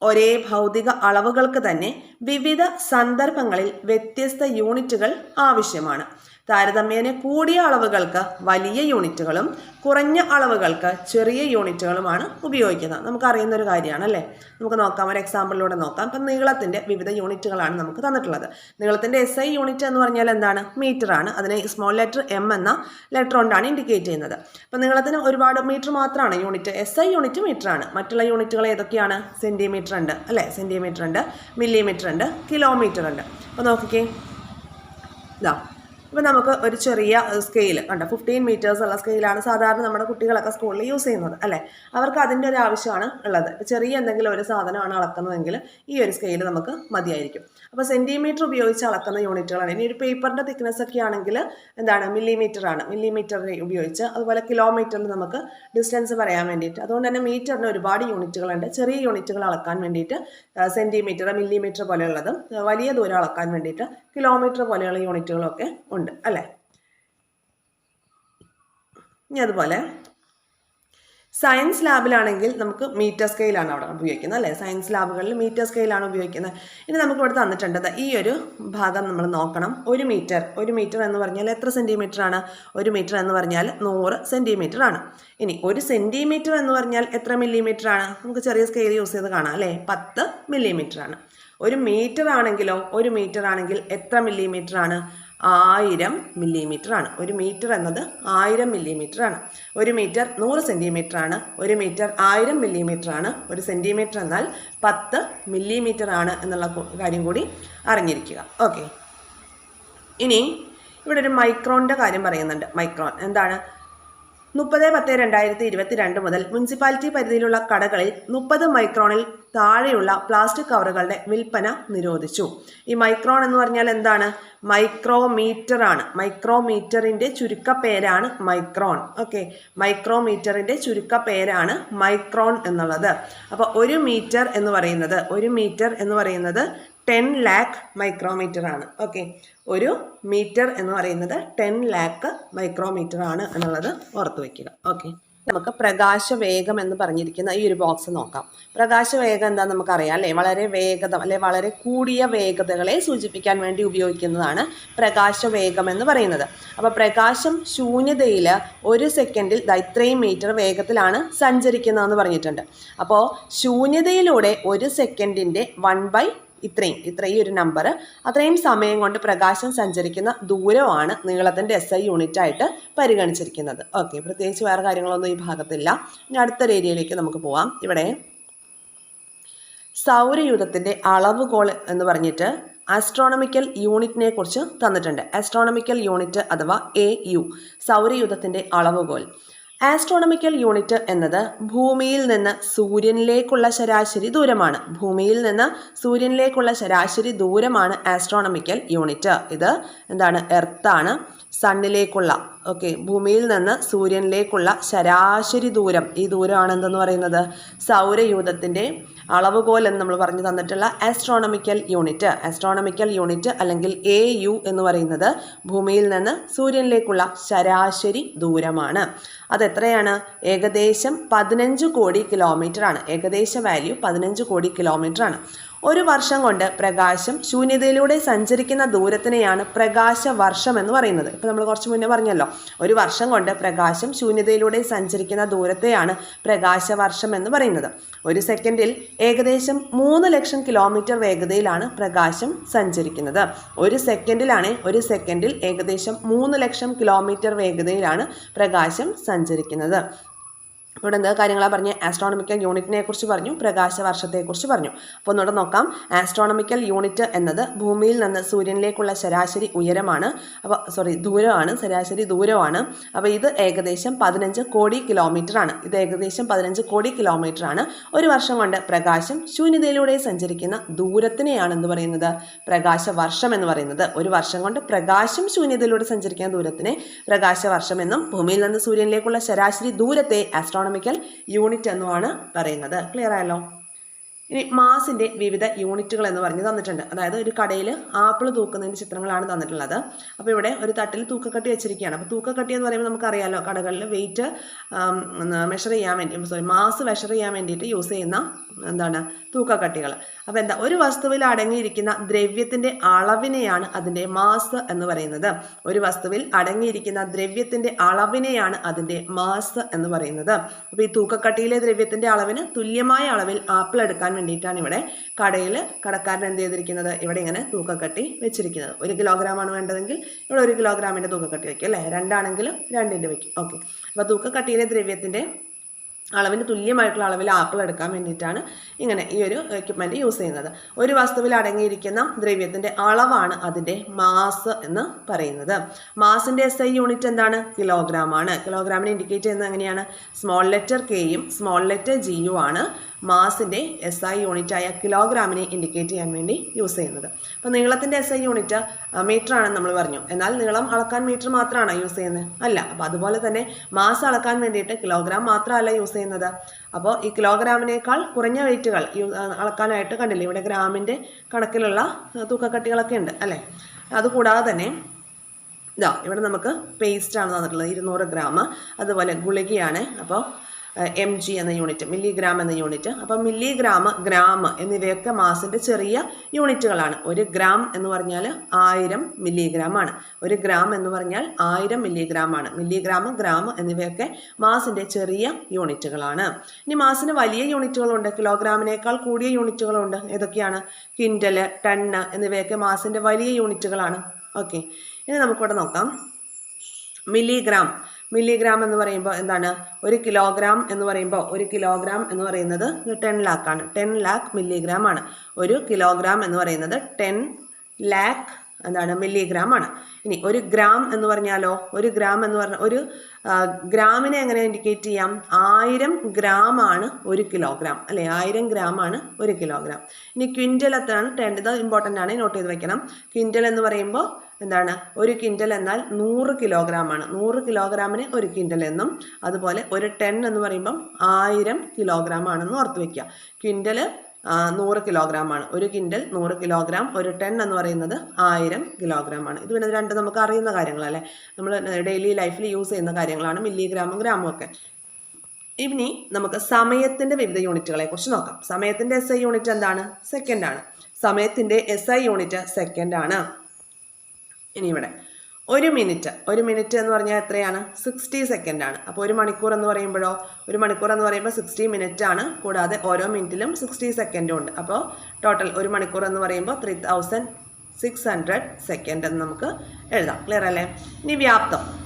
ഒരേ ഭൗതിക അളവുകൾക്ക് തന്നെ വിവിധ സന്ദർഭങ്ങളിൽ വ്യത്യസ്ത യൂണിറ്റുകൾ ആവശ്യമാണ്. താരതമ്യേന കൂടിയ അളവുകൾക്ക് വലിയ യൂണിറ്റുകളും കുറഞ്ഞ അളവുകൾക്ക് ചെറിയ യൂണിറ്റുകളുമാണ് ഉപയോഗിക്കുന്നത്. നമുക്കറിയുന്ന ഒരു കാര്യമാണ് അല്ലേ നമുക്ക് നോക്കാം ഒരു എക്സാമ്പിളിലൂടെ നോക്കാം. ഇപ്പം നീളത്തിന്റെ വിവിധ യൂണിറ്റുകളാണ് നമുക്ക് തന്നിട്ടുള്ളത്. നീളത്തിന്റെ എസ് ഐ യൂണിറ്റ് എന്ന് പറഞ്ഞാൽ എന്താണ്? മീറ്റർ ആണ്. അതിനെ സ്മോൾ ലെറ്റർ എം എന്ന ലെറ്റർ കൊണ്ടാണ് ഇൻഡിക്കേറ്റ് ചെയ്യുന്നത്. അപ്പം നീളത്തിന് ഒരുപാട് മീറ്റർ മാത്രമാണ്. Unit S I unit metre ആണ്. മറ്റുള്ള യൂണിറ്റുകൾ ഏതൊക്കെയാണ്? സെന്റിമീറ്റർ ഉണ്ട് അല്ലേ? സെന്റിമീറ്റർ ഉണ്ട് മില്ലിമീറ്റർ ഉണ്ട് കിലോമീറ്റർ ഉണ്ട്. അപ്പോൾ നോക്കിക്കേ. ഇതാ ഇപ്പം നമുക്ക് ഒരു ചെറിയ സ്കെയിൽ കണ്ടോ? ഫിഫ്റ്റീൻ മീറ്റേഴ്സ് ഉള്ള സ്കെയിലാണ് സാധാരണ നമ്മുടെ കുട്ടികളൊക്കെ സ്കൂളിൽ യൂസ് ചെയ്യുന്നത് അല്ലേ? അവർക്ക് അതിന്റെ ഒരു ആവശ്യമാണ് ഉള്ളത്. ചെറിയ എന്തെങ്കിലും ഒരു സാധനമാണ് അളക്കുന്നതെങ്കിൽ ഈ ഒരു സ്കെയിൽ നമുക്ക് മതിയായിരിക്കും. അപ്പോൾ സെന്റിമീറ്റർ ഉപയോഗിച്ച് അളക്കുന്ന യൂണിറ്റുകളാണ്. ഇനി ഒരു പേപ്പറിന്റെ തിക്നെസ് ഒക്കെ ആണെങ്കിൽ എന്താണ്? മില്ലിമീറ്റർ ആണ്. മില്ലിമീറ്റർ ഉപയോഗിച്ച് അതുപോലെ കിലോമീറ്ററിൽ നമുക്ക് ഡിസ്റ്റൻസ് പറയാൻ വേണ്ടിയിട്ട്. അതുകൊണ്ട് തന്നെ മീറ്ററിന് ഒരുപാട് യൂണിറ്റുകളുണ്ട്. ചെറിയ യൂണിറ്റുകൾ അളക്കാൻ വേണ്ടിയിട്ട് സെന്റിമീറ്റർ മില്ലിമീറ്റർ പോലെയുള്ളതും വലിയ ദൂരം അളക്കാൻ വേണ്ടിയിട്ട് കിലോമീറ്റർ പോലെയുള്ള യൂണിറ്റുകളൊക്കെ ഉണ്ട് അല്ലേ? ഇനി അതുപോലെ സയൻസ് ലാബിലാണെങ്കിൽ നമുക്ക് മീറ്റർ സ്കെയിലാണ് അവിടെ ഉപയോഗിക്കുന്നത് അല്ലേ? സയൻസ് ലാബുകളിൽ മീറ്റർ സ്കെയിലാണ് ഉപയോഗിക്കുന്നത്. ഇനി നമുക്ക് ഇവിടെ തന്നിട്ടുണ്ട് ഈ ഒരു ഭാഗം നമ്മൾ നോക്കണം. ഒരു മീറ്റർ ഒരു മീറ്റർ എന്ന് പറഞ്ഞാൽ എത്ര സെന്റിമീറ്റർ ആണ്? ഒരു മീറ്റർ എന്ന് പറഞ്ഞാൽ നൂറ് സെന്റിമീറ്റർ ആണ്. ഇനി ഒരു സെന്റിമീറ്റർ എന്ന് പറഞ്ഞാൽ എത്ര മില്ലിമീറ്റർ ആണ്? നമുക്ക് ചെറിയ സ്കെയിൽ യൂസ് ചെയ്ത് കാണാം അല്ലേ? പത്ത് മില്ലിമീറ്റർ ആണ്. ഒരു മീറ്റർ ആണെങ്കിലോ ഒരു മീറ്റർ ആണെങ്കിൽ എത്ര മില്ലിമീറ്റർ ആണ്? ആയിരം മില്ലിമീറ്റർ ആണ്. ഒരു മീറ്റർ എന്നത് ആയിരം മില്ലിമീറ്റർ ആണ്. ഒരു മീറ്റർ നൂറ് സെന്റിമീറ്റർ ആണ്. ഒരു മീറ്റർ ആയിരം മില്ലിമീറ്റർ ആണ്. ഒരു സെന്റിമീറ്റർ എന്നാൽ പത്ത് മില്ലിമീറ്റർ ആണ് എന്നുള്ള കാര്യം കൂടി അറിഞ്ഞിരിക്കുക. ഓക്കെ ഇനി ഇവിടെ ഒരു മൈക്രോണിന്റെ കാര്യം പറയുന്നുണ്ട്. മൈക്രോൺ എന്താണ്? മുപ്പത് പത്ത് രണ്ടായിരത്തി ഇരുപത്തി രണ്ട് മുതൽ മുനിസിപ്പാലിറ്റി പരിധിയിലുള്ള കടകളിൽ മുപ്പത് മൈക്രോണിൽ താഴെയുള്ള പ്ലാസ്റ്റിക് കവറുകളുടെ വിൽപ്പന നിരോധിച്ചു. ഈ മൈക്രോൺ എന്ന് പറഞ്ഞാൽ എന്താണ്? മൈക്രോമീറ്റർ ആണ് മൈക്രോമീറ്ററിന്റെ ചുരുക്ക പേരാണ് മൈക്രോൺ. ഓക്കെ. മൈക്രോമീറ്ററിന്റെ ചുരുക്ക പേരാണ് മൈക്രോൺ എന്നുള്ളത്. അപ്പോൾ ഒരു മീറ്റർ എന്ന് പറയുന്നത് ഒരു മീറ്റർ എന്ന് പറയുന്നത് ടെൻ ലാക്ക് മൈക്രോമീറ്റർ ആണ് ഓക്കെ. ഒരു മീറ്റർ എന്ന് പറയുന്നത് ടെൻ ലാക്ക് മൈക്രോമീറ്റർ ആണ് എന്നുള്ളത് ഓർത്ത് വയ്ക്കുക ഓക്കെ. നമുക്ക് പ്രകാശവേഗം എന്ന് പറഞ്ഞിരിക്കുന്ന ഈ ഒരു ബോക്സ് നോക്കാം. പ്രകാശവേഗം എന്താ നമുക്കറിയാം അല്ലേ? വളരെ വേഗത അല്ലെ? വളരെ കൂടിയ വേഗതകളെ സൂചിപ്പിക്കാൻ വേണ്ടി ഉപയോഗിക്കുന്നതാണ് പ്രകാശവേഗം എന്ന് പറയുന്നത്. അപ്പോൾ പ്രകാശം ശൂന്യതയിൽ ഒരു സെക്കൻഡിൽ ഇത്രയും മീറ്റർ വേഗത്തിലാണ് സഞ്ചരിക്കുന്നതെന്ന് പറഞ്ഞിട്ടുണ്ട്. അപ്പോൾ ശൂന്യതയിലൂടെ ഒരു സെക്കൻഡിന്റെ വൺ ബൈ ഇത്രയും ഇത്രയും ഒരു നമ്പർ അത്രയും സമയം കൊണ്ട് പ്രകാശം സഞ്ചരിക്കുന്ന ദൂരമാണ് നീളത്തിന്റെ എസ് ഐ യൂണിറ്റ് ആയിട്ട് പരിഗണിച്ചിരിക്കുന്നത്. ഓക്കെ പ്രത്യേകിച്ച് വേറെ കാര്യങ്ങളൊന്നും ഈ ഭാഗത്തില്ല. ഇനി അടുത്തൊരു ഏരിയയിലേക്ക് നമുക്ക് പോവാം. ഇവിടെ സൗരയൂഥത്തിന്റെ അളവുകോൾ എന്ന് പറഞ്ഞിട്ട് ആസ്ട്രോണമിക്കൽ യൂണിറ്റിനെ കുറിച്ച് തന്നിട്ടുണ്ട്. ആസ്ട്രോണമിക്കൽ യൂണിറ്റ് അഥവാ എ യു സൗരയൂഥത്തിന്റെ അളവുകോൽ ആസ്ട്രോണമിക്കൽ യൂണിറ്റ് എന്നത് ഭൂമിയിൽ നിന്ന് സൂര്യനിലേക്കുള്ള ശരാശരി ദൂരമാണ്. ഭൂമിയിൽ നിന്ന് സൂര്യനിലേക്കുള്ള ശരാശരി ദൂരമാണ് ആസ്ട്രോണമിക്കൽ യൂണിറ്റ് ഇത് എന്താണ്? എർത്താണ് സണ്ണിലേക്കുള്ള ഓക്കെ ഭൂമിയിൽ നിന്ന് സൂര്യനിലേക്കുള്ള ശരാശരി ദൂരം. ഈ ദൂരമാണ് എന്തെന്ന് പറയുന്നത്? സൗരയൂഥത്തിന്റെ അളവുകോൽ എന്ന് നമ്മൾ പറഞ്ഞു തന്നിട്ടുള്ള ആസ്ട്രോണമിക്കൽ യൂണിറ്റ് ആസ്ട്രോണമിക്കൽ യൂണിറ്റ് അല്ലെങ്കിൽ എ യു എന്ന് പറയുന്നത് ഭൂമിയിൽ നിന്ന് സൂര്യനിലേക്കുള്ള ശരാശരി ദൂരമാണ്. അതെത്രയാണ് ഏകദേശം പതിനഞ്ച് കോടി കിലോമീറ്റർ ആണ്. ഏകദേശ വാല്യൂ പതിനഞ്ച് കോടി കിലോമീറ്റർ ആണ്. ഒരു വർഷം കൊണ്ട് പ്രകാശം ശൂന്യതയിലൂടെ സഞ്ചരിക്കുന്ന ദൂരത്തിനെയാണ് പ്രകാശ വർഷം എന്ന് പറയുന്നത്. ഇപ്പം നമ്മൾ കുറച്ച് മുന്നേ പറഞ്ഞല്ലോ ഒരു വർഷം കൊണ്ട് പ്രകാശം ശൂന്യതയിലൂടെ സഞ്ചരിക്കുന്ന ദൂരത്തെയാണ് പ്രകാശ വർഷം എന്ന് പറയുന്നത്. ഒരു സെക്കൻഡിൽ ഏകദേശം മൂന്ന് ലക്ഷം കിലോമീറ്റർ വേഗതയിലാണ് പ്രകാശം സഞ്ചരിക്കുന്നത്. ഒരു സെക്കൻഡിലാണ് ഒരു സെക്കൻഡിൽ ഏകദേശം മൂന്ന് ലക്ഷം കിലോമീറ്റർ വേഗതയിലാണ് പ്രകാശം സഞ്ചരിക്കുന്നത്. ഇവിടെ എന്താ കാര്യങ്ങളാണ് പറഞ്ഞ്? ആസ്ട്രോണമിക്കൽ യൂണിറ്റിനെ കുറിച്ച് പറഞ്ഞു പ്രകാശ വർഷത്തെക്കുറിച്ച് പറഞ്ഞു. അപ്പോൾ ഒന്നുകൂടെ നോക്കാം. ആസ്ട്രോണമിക്കൽ യൂണിറ്റ് എന്നത് ഭൂമിയിൽ നിന്ന് സൂര്യനിലേക്കുള്ള ശരാശരി ഉയരമാണ്. അപ്പോൾ സോറി ദൂരമാണ് ശരാശരി ദൂരമാണ്. അപ്പോൾ ഇത് ഏകദേശം പതിനഞ്ച് കോടി കിലോമീറ്റർ ആണ്. ഇത് ഏകദേശം പതിനഞ്ച് കോടി കിലോമീറ്റർ ആണ്. ഒരു വർഷം കൊണ്ട് പ്രകാശം ശൂന്യതയിലൂടെ സഞ്ചരിക്കുന്ന ദൂരത്തിനെയാണ് എന്ന് പറയുന്നത്? പ്രകാശ വർഷം എന്ന് പറയുന്നത്. ഒരു വർഷം കൊണ്ട് പ്രകാശം ശൂന്യതയിലൂടെ സഞ്ചരിക്കുന്ന ദൂരത്തിനെ പ്രകാശ വർഷം എന്നും ഭൂമിയിൽ നിന്ന് സൂര്യനിലേക്കുള്ള ശരാശരി ദൂരത്തെ ആസ്ട്രോണ ആസ്ട്രോണമിക്കൽ യൂണിറ്റ് എന്നുമാണ് പറയുന്നത്. ക്ലിയർ ആയല്ലോ? ഇനി മാസിന്റെ വിവിധ യൂണിറ്റുകൾ എന്ന് പറഞ്ഞ് തന്നിട്ടുണ്ട്. അതായത് ഒരു കടയിൽ ആപ്പിൾ തൂക്കുന്നതിന്റെ ചിത്രങ്ങളാണ് തന്നിട്ടുള്ളത്. അപ്പോൾ ഇവിടെ ഒരു തട്ടിൽ തൂക്കക്കട്ടി വെച്ചിരിക്കുകയാണ്. അപ്പോൾ തൂക്കക്കട്ടി എന്ന് പറയുമ്പോൾ നമുക്കറിയാമല്ലോ കടകളിൽ വെയിറ്റ് മെഷർ ചെയ്യാൻ വേണ്ടി സോറി മാസ് മെഷർ ചെയ്യാൻ വേണ്ടിയിട്ട് യൂസ് ചെയ്യുന്ന എന്താണ് തൂക്കക്കട്ടികൾ. അപ്പോൾ എന്താ ഒരു വസ്തുവിൽ അടങ്ങിയിരിക്കുന്ന ദ്രവ്യത്തിന്റെ അളവിനെയാണ് അതിന്റെ മാസ് എന്ന് പറയുന്നത്. ഒരു വസ്തുവിൽ അടങ്ങിയിരിക്കുന്ന ദ്രവ്യത്തിന്റെ അളവിനെയാണ് അതിന്റെ മാസ് എന്ന് പറയുന്നത്. അപ്പോൾ ഈ തൂക്കക്കട്ടിയിലെ ദ്രവ്യത്തിന്റെ അളവിന് തുല്യമായ അളവിൽ ആപ്പിൾ എടുക്കാൻ വേണ്ടിയിട്ടാണ് ഇവിടെ കടയിൽ കടക്കാരൻ എന്ത് ചെയ്തിരിക്കുന്നത്? ഇവിടെ ഇങ്ങനെ തൂക്കക്കട്ടി വെച്ചിരിക്കുന്നത്. ഒരു കിലോഗ്രാമാണ് വേണ്ടതെങ്കിൽ ഇവിടെ ഒരു കിലോഗ്രാമിന്റെ തൂക്കക്കട്ടി വയ്ക്കും അല്ലേ? രണ്ടാണെങ്കിലും രണ്ടിന്റെ വയ്ക്കും ഓക്കെ. അപ്പോൾ തൂക്കക്കട്ടിയിലെ ദ്രവ്യത്തിന്റെ അളവിന് തുല്യമായിട്ടുള്ള അളവിൽ ആപ്പിൾ എടുക്കാൻ വേണ്ടിയിട്ടാണ് ഇങ്ങനെ ഈ ഒരു എക്യുപ്മെന്റ് യൂസ് ചെയ്യുന്നത്. ഒരു വസ്തുവിൽ അടങ്ങിയിരിക്കുന്ന ദ്രവ്യത്തിന്റെ അളവാണ് അതിന്റെ മാസ് എന്ന് പറയുന്നത്. മാസിന്റെ എസ് ഐ യൂണിറ്റ് എന്താണ്? കിലോഗ്രാം ആണ്. കിലോഗ്രാമിനെ ഇൻഡിക്കേറ്റ് ചെയ്യുന്നത് എങ്ങനെയാണ്? സ്മോൾ ലെറ്റർ കെയും സ്മോൾ ലെറ്റർ ജിയും ആണ്. മാസിന്റെ എസ് ഐ യൂണിറ്റായ കിലോഗ്രാമിനെ ഇൻഡിക്കേറ്റ് ചെയ്യാൻ വേണ്ടി യൂസ് ചെയ്യുന്നത്. അപ്പോൾ നീളത്തിന്റെ എസ് ഐ യൂണിറ്റ് മീറ്റർ ആണെന്ന് നമ്മൾ പറഞ്ഞു. എന്നാൽ നീളം അളക്കാൻ മീറ്റർ മാത്രമാണ് യൂസ് ചെയ്യുന്നത്? അല്ല. അപ്പോൾ അതുപോലെ തന്നെ മാസ് അളക്കാൻ വേണ്ടിയിട്ട് കിലോഗ്രാം മാത്രമല്ല യൂസ് ചെയ്യുന്നത്. അപ്പോൾ ഈ കിലോഗ്രാമിനേക്കാൾ കുറഞ്ഞ വെയിറ്റുകൾ അളക്കാനായിട്ട് കണ്ടില്ലേ? ഇവിടെ ഗ്രാമിന്റെ കണക്കിലുള്ള തൂക്കക്കട്ടികളൊക്കെ ഉണ്ട് അല്ലേ? അതുകൂടാതെ തന്നെ ഇതാ ഇവിടെ നമുക്ക് പേസ്റ്റ് ആണ് തന്നിട്ടുള്ളത്. ഇരുന്നൂറ് ഗ്രാം. അതുപോലെ ഗുളികയാണ്. അപ്പോൾ എം ജി എന്ന യൂണിറ്റ് മില്ലിഗ്രാം എന്ന യൂണിറ്റ് അപ്പം മില്ലിഗ്രാം ഗ്രാം എന്നിവയൊക്കെ മാസിന്റെ ചെറിയ യൂണിറ്റുകളാണ് ഒരു ഗ്രാം എന്ന് പറഞ്ഞാൽ ആയിരം മില്ലിഗ്രാം ആണ്. ഒരു ഗ്രാം എന്ന് പറഞ്ഞാൽ ആയിരം മില്ലിഗ്രാം ആണ്. മില്ലിഗ്രാം ഗ്രാം എന്നിവയൊക്കെ മാസിന്റെ ചെറിയ യൂണിറ്റുകളാണ് ഇനി മാസിന് വലിയ യൂണിറ്റുകളുണ്ട് കിലോഗ്രാമിനേക്കാൾ കൂടിയ യൂണിറ്റുകളുണ്ട് ഏതൊക്കെയാണ്? ക്വിന്റൽ ടണ്ണ് എന്നിവയൊക്കെ മാസിന്റെ വലിയ യൂണിറ്റുകളാണ് ഓക്കെ ഇനി നമുക്കിവിടെ നോക്കാം. മില്ലിഗ്രാം മില്ലിഗ്രാം എന്ന് പറയുമ്പോൾ എന്താണ്? ഒരു കിലോഗ്രാം എന്ന് പറയുമ്പോൾ ഒരു കിലോഗ്രാം എന്ന് പറയുന്നത് ടെൻ ലാക്ക് ആണ്. ടെൻ ലാക്ക് മില്ലിഗ്രാം ആണ്. ഒരു കിലോഗ്രാം എന്ന് പറയുന്നത് ടെൻ ലാക്ക് എന്താണ്? മില്ലിഗ്രാം ആണ്. ഇനി ഒരു ഗ്രാം എന്ന് പറഞ്ഞാലോ? ഒരു ഗ്രാം എന്ന് പറഞ്ഞാൽ ഒരു ഗ്രാമിനെ എങ്ങനെ ഇൻഡിക്കേറ്റ് ചെയ്യാം? ആയിരം ഗ്രാം ആണ് ഒരു കിലോഗ്രാം അല്ലെ? ആയിരം ഗ്രാം ആണ് ഒരു കിലോഗ്രാം ഇനി ക്വിന്റൽ എത്രയാണ്? ടെൻ ഇത് ഇമ്പോർട്ടന്റ് ആണ്. നോട്ട് ചെയ്ത് വെക്കണം. ക്വിന്റൽ എന്ന് പറയുമ്പോൾ എന്താണ്? ഒരു ക്വിന്റൽ എന്നാൽ നൂറ് കിലോഗ്രാം ആണ് നൂറ് കിലോഗ്രാമിന് ഒരു ക്വിന്റൽ എന്നും അതുപോലെ ഒരു ടെൻ എന്ന് പറയുമ്പം ആയിരം കിലോഗ്രാം ആണെന്ന് ഓർത്ത് വയ്ക്കുക ക്വിന്റൽ നൂറ് കിലോഗ്രാം ആണ് ഒരു കിൻഡൽ നൂറ് കിലോഗ്രാം ഒരു ടെൻ എന്ന് പറയുന്നത് ആയിരം കിലോഗ്രാം ആണ് ഇത് പിന്നെ രണ്ട് നമുക്ക് അറിയുന്ന കാര്യങ്ങളല്ലേ? നമ്മൾ ഡെയിലി ലൈഫിൽ യൂസ് ചെയ്യുന്ന കാര്യങ്ങളാണ് മില്ലിഗ്രാമും ഗ്രാമും ഒക്കെ. ഇനി നമുക്ക് സമയത്തിന്റെ വിവിധ യൂണിറ്റുകളെ കുറിച്ച് നോക്കാം. സമയത്തിന്റെ എസ് ഐ യൂണിറ്റ് എന്താണ്? സെക്കൻഡാണ് സമയത്തിന്റെ എസ് ഐ യൂണിറ്റ് സെക്കൻഡാണ് ഇനി ഇവിടെ ഒരു മിനിറ്റ്. ഒരു മിനിറ്റ് എന്ന് പറഞ്ഞാൽ എത്രയാണ്? സിക്സ്റ്റി സെക്കൻഡ് ആണ്. അപ്പോൾ ഒരു മണിക്കൂർ എന്ന് പറയുമ്പോഴോ ഒരു മണിക്കൂർ എന്ന് പറയുമ്പോൾ സിക്സ്റ്റി മിനിറ്റ് ആണ്. കൂടാതെ ഓരോ മിനിറ്റിലും സിക്സ്റ്റി സെക്കൻഡും ഉണ്ട്. അപ്പോൾ ടോട്ടൽ ഒരു മണിക്കൂർ എന്ന് പറയുമ്പോൾ three thousand six hundred second എന്ന് നമുക്ക് എഴുതാം. ക്ലിയർ അല്ലേ? ഇനി വ്യാപ്തം.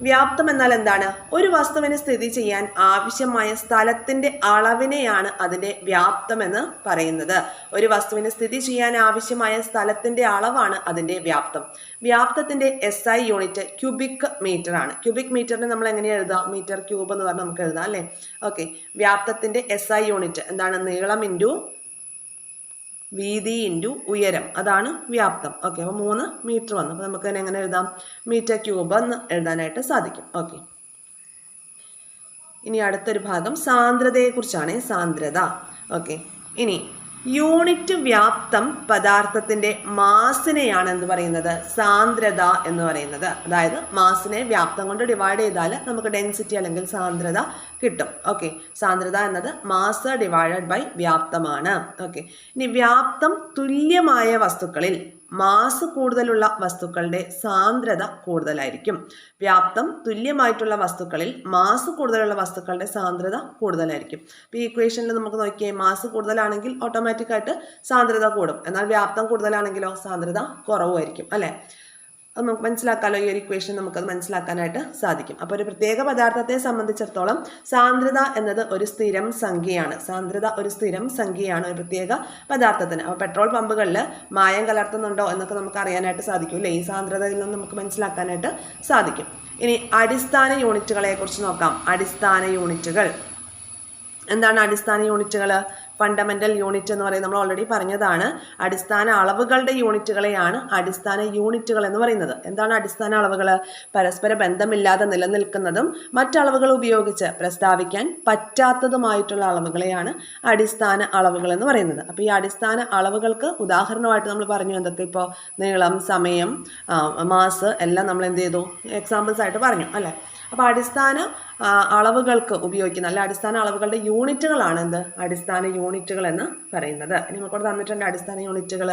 വ്യാപ്തം എന്നാൽ എന്താണ് ഒരു വസ്തുവിനെ സ്ഥിതി ചെയ്യാൻ ആവശ്യമായ സ്ഥലത്തിന്റെ അളവിനെയാണ് അതിന്റെ വ്യാപ്തം എന്ന് പറയുന്നത്. ഒരു വസ്തുവിനെ സ്ഥിതി ചെയ്യാൻ ആവശ്യമായ സ്ഥലത്തിന്റെ അളവാണ് അതിന്റെ വ്യാപ്തം. വ്യാപ്തത്തിന്റെ S I unit cubic metre ആണ് ക്യൂബിക് മീറ്ററിന് നമ്മൾ എങ്ങനെ എഴുതാം മീറ്റർ ക്യൂബ് എന്ന് പറഞ്ഞാൽ നമുക്ക് എഴുതാം അല്ലേ? ഓക്കെ വ്യാപ്തത്തിന്റെ എസ് ഐ യൂണിറ്റ് എന്താണ്? നീളം ഇന്റു വീതി ഇന്റു ഉയരം. അതാണ് വ്യാപ്തം. ഓക്കെ അപ്പോൾ മൂന്ന് മീറ്റർ വന്നു. അപ്പോൾ നമുക്ക് തന്നെ എങ്ങനെ എഴുതാം? മീറ്റർ ക്യൂബ് എന്ന് എഴുതാനായിട്ട് സാധിക്കും. ഓക്കെ ഇനി അടുത്തൊരു ഭാഗം സാന്ദ്രതയെക്കുറിച്ചാണ്. സാന്ദ്രത. ഓക്കെ ഇനി യൂണിറ്റ് വ്യാപ്തം പദാർത്ഥത്തിന്റെ മാസിനെയാണ് എന്ന് പറയുന്നത് സാന്ദ്രത എന്ന് പറയുന്നത്. അതായത് മാസിനെ വ്യാപ്തം കൊണ്ട് ഡിവൈഡ് ചെയ്താൽ നമുക്ക് ഡെൻസിറ്റി അല്ലെങ്കിൽ സാന്ദ്രത കിട്ടും. ഓക്കെ സാന്ദ്രത എന്നത് മാസ് ഡിവൈഡഡ് ബൈ വ്യാപ്തമാണ്. ഓക്കെ ഇനി വ്യാപ്തം തുല്യമായ വസ്തുക്കളിൽ മാസ് കൂടുതലുള്ള വസ്തുക്കളുടെ സാന്ദ്രത കൂടുതലായിരിക്കും. വ്യാപ്തം തുല്യമായിട്ടുള്ള വസ്തുക്കളിൽ മാസ് കൂടുതലുള്ള വസ്തുക്കളുടെ സാന്ദ്രത കൂടുതലായിരിക്കും. ഇപ്പോൾ ഈ ഇക്വേഷനിൽ നമുക്ക് നോക്കിയാൽ മാസ് കൂടുതലാണെങ്കിൽ ഓട്ടോമാറ്റിക്കായിട്ട് സാന്ദ്രത കൂടും. എന്നാൽ വ്യാപ്തം കൂടുതലാണെങ്കിലോ സാന്ദ്രത കുറവുമായിരിക്കും അല്ലേ? അത് നമുക്ക് മനസ്സിലാക്കാമല്ലോ ഈ ഒരു ഇക്വേഷൻ നമുക്കത് മനസ്സിലാക്കാനായിട്ട് സാധിക്കും. അപ്പോൾ ഒരു പ്രത്യേക പദാർത്ഥത്തെ സംബന്ധിച്ചിടത്തോളം സാന്ദ്രത എന്നത് ഒരു സ്ഥിരം സംഖ്യയാണ്. സാന്ദ്രത ഒരു സ്ഥിരം സംഖ്യയാണ് ഒരു പ്രത്യേക പദാർത്ഥത്തിന്. അപ്പോൾ പെട്രോൾ പമ്പുകളിൽ മായം കലർത്തുന്നുണ്ടോ എന്നൊക്കെ നമുക്ക് അറിയാനായിട്ട് സാധിക്കും അല്ലേ? ഈ സാന്ദ്രതയിൽ നിന്ന് നമുക്ക് മനസ്സിലാക്കാനായിട്ട് സാധിക്കും. ഇനി അടിസ്ഥാന യൂണിറ്റുകളെക്കുറിച്ച് നോക്കാം. അടിസ്ഥാന യൂണിറ്റുകൾ. എന്താണ് അടിസ്ഥാന യൂണിറ്റുകൾ ഫണ്ടമെന്റൽ യൂണിറ്റ് എന്ന് പറയുന്നത് നമ്മൾ ഓൾറെഡി പറഞ്ഞതാണ്. അടിസ്ഥാന അളവുകളുടെ യൂണിറ്റുകളെയാണ് അടിസ്ഥാന യൂണിറ്റുകൾ എന്ന് പറയുന്നത്. എന്താണ് അടിസ്ഥാന അളവുകൾ? പരസ്പര ബന്ധമില്ലാതെ നിലനിൽക്കുന്നതും മറ്റളവുകൾ ഉപയോഗിച്ച് പ്രസ്താവിക്കാൻ പറ്റാത്തതുമായിട്ടുള്ള അളവുകളെയാണ് അടിസ്ഥാന അളവുകൾ എന്ന് പറയുന്നത്. അപ്പോൾ ഈ അടിസ്ഥാന അളവുകൾക്ക് ഉദാഹരണമായിട്ട് നമ്മൾ പറഞ്ഞു എന്തൊക്കെ? ഇപ്പോൾ നീളം സമയം മാസ് എല്ലാം നമ്മൾ എന്ത് ചെയ്തു? എക്സാമ്പിൾസ് ആയിട്ട് പറഞ്ഞു അല്ലേ? അപ്പോൾ അടിസ്ഥാന അളവുകൾക്ക് ഉപയോഗിക്കുന്ന അല്ല അടിസ്ഥാന അളവുകളുടെ യൂണിറ്റുകളാണ് എന്ത്? അടിസ്ഥാന യൂണിറ്റുകൾ എന്ന് പറയുന്നത്. നമുക്കവിടെ തന്നിട്ടുണ്ട് അടിസ്ഥാന യൂണിറ്റുകൾ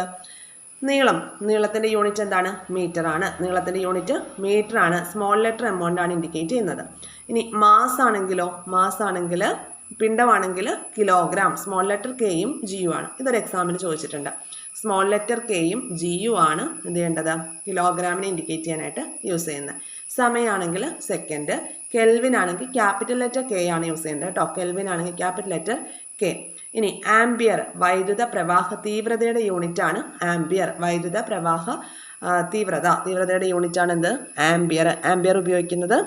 നീളം. നീളത്തിന്റെ യൂണിറ്റ് എന്താണ്? മീറ്റർ ആണ്. നീളത്തിന്റെ യൂണിറ്റ് മീറ്റർ ആണ്. സ്മോൾ ലെറ്റർ എമൗണ്ട് ആണ് ഇൻഡിക്കേറ്റ് ചെയ്യുന്നത്. ഇനി മാസ് ആണെങ്കിലോ മാസ് ആണെങ്കിൽ പിണ്ടമാണെങ്കിൽ കിലോഗ്രാം. സ്മോൾ ലെറ്റർ കെയും ജിയു ആണ്. ഇതൊരു എക്സാമിന് ചോദിച്ചിട്ടുണ്ട്. സ്മോൾ ലെറ്റർ കെയും ജിയു ആണ് എന്ത് ചെയ്യേണ്ടത്? കിലോഗ്രാമിനെ ഇൻഡിക്കേറ്റ് ചെയ്യാനായിട്ട് യൂസ് ചെയ്യുന്നത്. സമയമാണെങ്കിൽ സെക്കൻഡ് കെൽവിൻ ആണെങ്കിൽ ക്യാപിറ്റൽ ലെറ്റർ കെ ആണ് യൂസ് ചെയ്യേണ്ടത് കേട്ടോ. കെൽവിൻ ആണെങ്കിൽ ക്യാപിറ്റൽ ലെറ്റർ കെ ഇനി ആംബിയർ വൈദ്യുത പ്രവാഹ തീവ്രതയുടെ യൂണിറ്റ് ആണ് ആംബിയർ വൈദ്യുത പ്രവാഹ തീവ്രത. തീവ്രതയുടെ യൂണിറ്റ് ആണ് എന്ത്? ആംബിയർ ആംബിയർ ഉപയോഗിക്കുന്നത്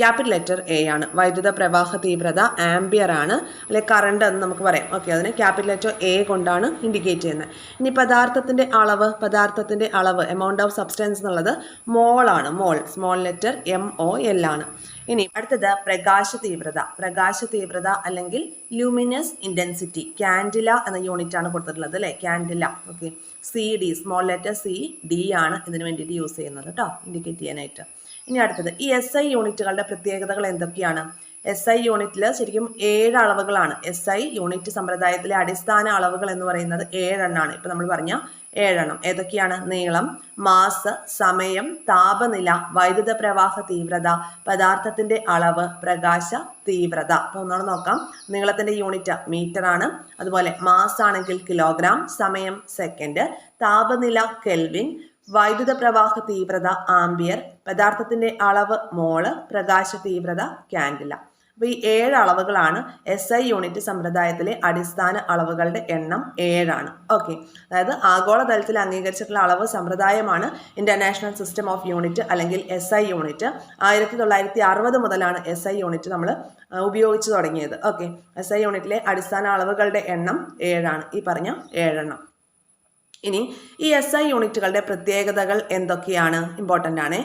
ക്യാപിറ്റൽ ലെറ്റർ എ ആണ്. വൈദ്യുത പ്രവാഹ തീവ്രത ആംബിയർ ആണ്. അല്ലെ കറണ്ട് എന്ന് നമുക്ക് പറയാം. ഓക്കെ അതിനെ ക്യാപിറ്റൽ ലെറ്റർ എ കൊണ്ടാണ് ഇൻഡിക്കേറ്റ് ചെയ്യുന്നത്. ഇനി പദാർത്ഥത്തിന്റെ അളവ് പദാർത്ഥത്തിന്റെ അളവ് എമൗണ്ട് ഓഫ് സബ്സ്റ്റൻസ് എന്നുള്ളത് മോൾ ആണ്. Mole small letter M O L ആണ്. ഇനി അടുത്തത് പ്രകാശ തീവ്രത. പ്രകാശ തീവ്രത അല്ലെങ്കിൽ ലൂമിനസ് ഇന്റൻസിറ്റി ക്യാൻഡില എന്ന യൂണിറ്റ് ആണ് കൊടുത്തിട്ടുള്ളത് അല്ലേ? Candela okay C D small letter C D ആണ് ഇതിന് വേണ്ടിയിട്ട് യൂസ് ചെയ്യുന്നത് കേട്ടോ ഇൻഡിക്കേറ്റ് ചെയ്യാനായിട്ട്. ഇനി അടുത്തത് ഈ എസ് ഐ യൂണിറ്റുകളുടെ പ്രത്യേകതകൾ എന്തൊക്കെയാണ്? എസ് ഐ യൂണിറ്റിൽ ശരിക്കും ഏഴ് അളവുകളാണ്. എസ് ഐ യൂണിറ്റ് സമ്പ്രദായത്തിലെ അടിസ്ഥാന അളവുകൾ എന്ന് പറയുന്നത് ഏഴെണ്ണാണ്. ഇപ്പം നമ്മൾ പറഞ്ഞ ഏഴെണ്ണം. ഏതൊക്കെയാണ്? നീളം മാസ് സമയം താപനില വൈദ്യുത പ്രവാഹ തീവ്രത പദാർത്ഥത്തിന്റെ അളവ് പ്രകാശ തീവ്രത. അപ്പോൾ ഒന്നുകൂടെ നോക്കാം. നീളത്തിന്റെ യൂണിറ്റ് മീറ്റർ ആണ് അതുപോലെ മാസ് ആണെങ്കിൽ കിലോഗ്രാം സമയം സെക്കൻഡ് താപനില കെൽവിൻ വൈദ്യുത പ്രവാഹ തീവ്രത ആംബിയർ പദാർത്ഥത്തിന്റെ അളവ് മോൾ പ്രകാശ തീവ്രത ക്യാൻഡില അപ്പൊ ഈ ഏഴ് അളവുകളാണ് എസ് ഐ യൂണിറ്റ് സമ്പ്രദായത്തിലെ അടിസ്ഥാന അളവുകളുടെ എണ്ണം ഏഴാണ്. ഓക്കെ അതായത് ആഗോളതലത്തിൽ അംഗീകരിച്ചിട്ടുള്ള അളവ് സമ്പ്രദായമാണ് ഇന്റർനാഷണൽ സിസ്റ്റം ഓഫ് യൂണിറ്റ് അല്ലെങ്കിൽ എസ് ഐ യൂണിറ്റ് ആയിരത്തി തൊള്ളായിരത്തി അറുപത് മുതലാണ് എസ് ഐ യൂണിറ്റ് നമ്മൾ ഉപയോഗിച്ചു തുടങ്ങിയത്. ഓക്കെ എസ് ഐ യൂണിറ്റിലെ അടിസ്ഥാന അളവുകളുടെ എണ്ണം ഏഴാണ്. ഈ പറഞ്ഞ ഏഴെണ്ണം. ഇനി ഈ എസ് ഐ യൂണിറ്റുകളുടെ പ്രത്യേകതകൾ എന്തൊക്കെയാണ്? ഇമ്പോർട്ടന്റ് ആണ്.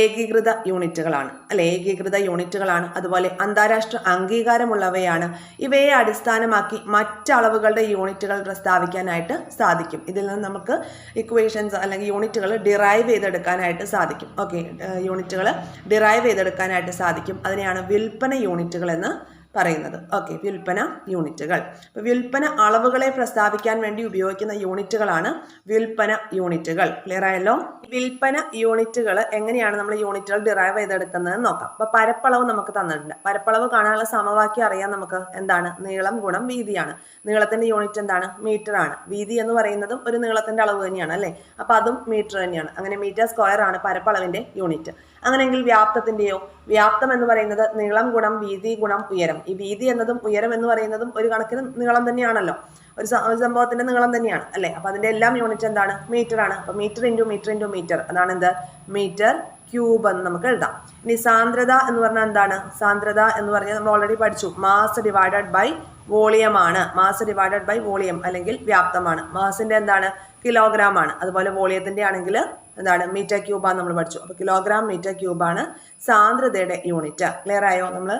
ഏകീകൃത യൂണിറ്റുകളാണ്. അല്ലെ ഏകീകൃത യൂണിറ്റുകളാണ്. അതുപോലെ അന്താരാഷ്ട്ര അംഗീകാരമുള്ളവയാണ്. ഇവയെ അടിസ്ഥാനമാക്കി മറ്റളവുകളുടെ യൂണിറ്റുകൾ പ്രസ്താവിക്കാനായിട്ട് സാധിക്കും. ഇതിൽ നിന്ന് നമുക്ക് ഇക്വേഷൻസ് അല്ലെങ്കിൽ യൂണിറ്റുകൾ ഡിറൈവ് ചെയ്തെടുക്കാനായിട്ട് സാധിക്കും. ഓക്കെ യൂണിറ്റുകൾ ഡിറൈവ് ചെയ്തെടുക്കാനായിട്ട് സാധിക്കും. അതിനെയാണ് വിൽപ്പന യൂണിറ്റുകൾ എന്ന് പറയുന്നത്. ഓക്കെ വിൽപ്പന യൂണിറ്റുകൾ. അപ്പോൾ വിൽപ്പന അളവുകളെ പ്രസ്താവിക്കാൻ വേണ്ടി ഉപയോഗിക്കുന്ന യൂണിറ്റുകളാണ് വിൽപ്പന യൂണിറ്റുകൾ. ക്ലിയർ ആയല്ലോ? വിൽപ്പന യൂണിറ്റുകൾ എങ്ങനെയാണ് നമ്മൾ യൂണിറ്റുകൾ ഡിറൈവ് ചെയ്തെടുക്കുന്നത് നോക്കാം. അപ്പോൾ പരപ്പളവ് നമുക്ക് തന്നിട്ടുണ്ട്. പരപ്പളവ് കാണാനുള്ള സമവാക്യം അറിയാൻ നമുക്ക് എന്താണ്? നീളം ഗുണം വീതിയാണ്. നീളത്തിന്റെ യൂണിറ്റ് എന്താണ്? മീറ്റർ ആണ്. വീതി എന്ന് പറയുന്നതും ഒരു നീളത്തിന്റെ അളവ് തന്നെയാണ് അല്ലേ? അപ്പോൾ അതും മീറ്റർ തന്നെയാണ്. അങ്ങനെ മീറ്റർ സ്ക്വയർ ആണ് പരപ്പളവിന്റെ യൂണിറ്റ്. അങ്ങനെയെങ്കിൽ വ്യാപ്തത്തിന്റെയോ? വ്യാപ്തം എന്ന് പറയുന്നത് നീളം ഗുണം വീതി ഗുണം ഉയരം. ഈ വീതി എന്നതും ഉയരം എന്ന് പറയുന്നതും ഒരു കണക്കിന് നീളം തന്നെയാണല്ലോ. ഒരു സംഭവത്തിന്റെ നീളം തന്നെയാണ് അല്ലേ? അപ്പൊ അതിന്റെ എല്ലാം യൂണിറ്റ് എന്താണ്? മീറ്റർ ആണ്. അപ്പൊ metre into metre into metre. അതാണ് എന്ത്? മീറ്റർ ക്യൂബ് എന്ന് നമുക്ക് എഴുതാം. ഇനി സാന്ദ്രത എന്ന് പറഞ്ഞാൽ എന്താണ്? സാന്ദ്രത എന്ന് പറഞ്ഞാൽ നമ്മൾ ഓൾറെഡി പഠിച്ചു. മാസ് ഡിവൈഡഡ് ബൈ വോളിയം ആണ്. മാസ് ഡിവൈഡഡ് ബൈ വോളിയം അല്ലെങ്കിൽ വ്യാപ്തമാണ്. മാസിന്റെ എന്താണ്? കിലോഗ്രാം ആണ്. അതുപോലെ വോളിയത്തിന്റെ ആണെങ്കിൽ എന്താണ് മീറ്റർ ക്യൂബാണ് നമ്മൾ പഠിച്ചു. അപ്പോൾ കിലോഗ്രാം മീറ്റർ ക്യൂബാണ് സാന്ദ്രതയുടെ യൂണിറ്റ് ക്ലിയർ ആയോ? നമ്മൾ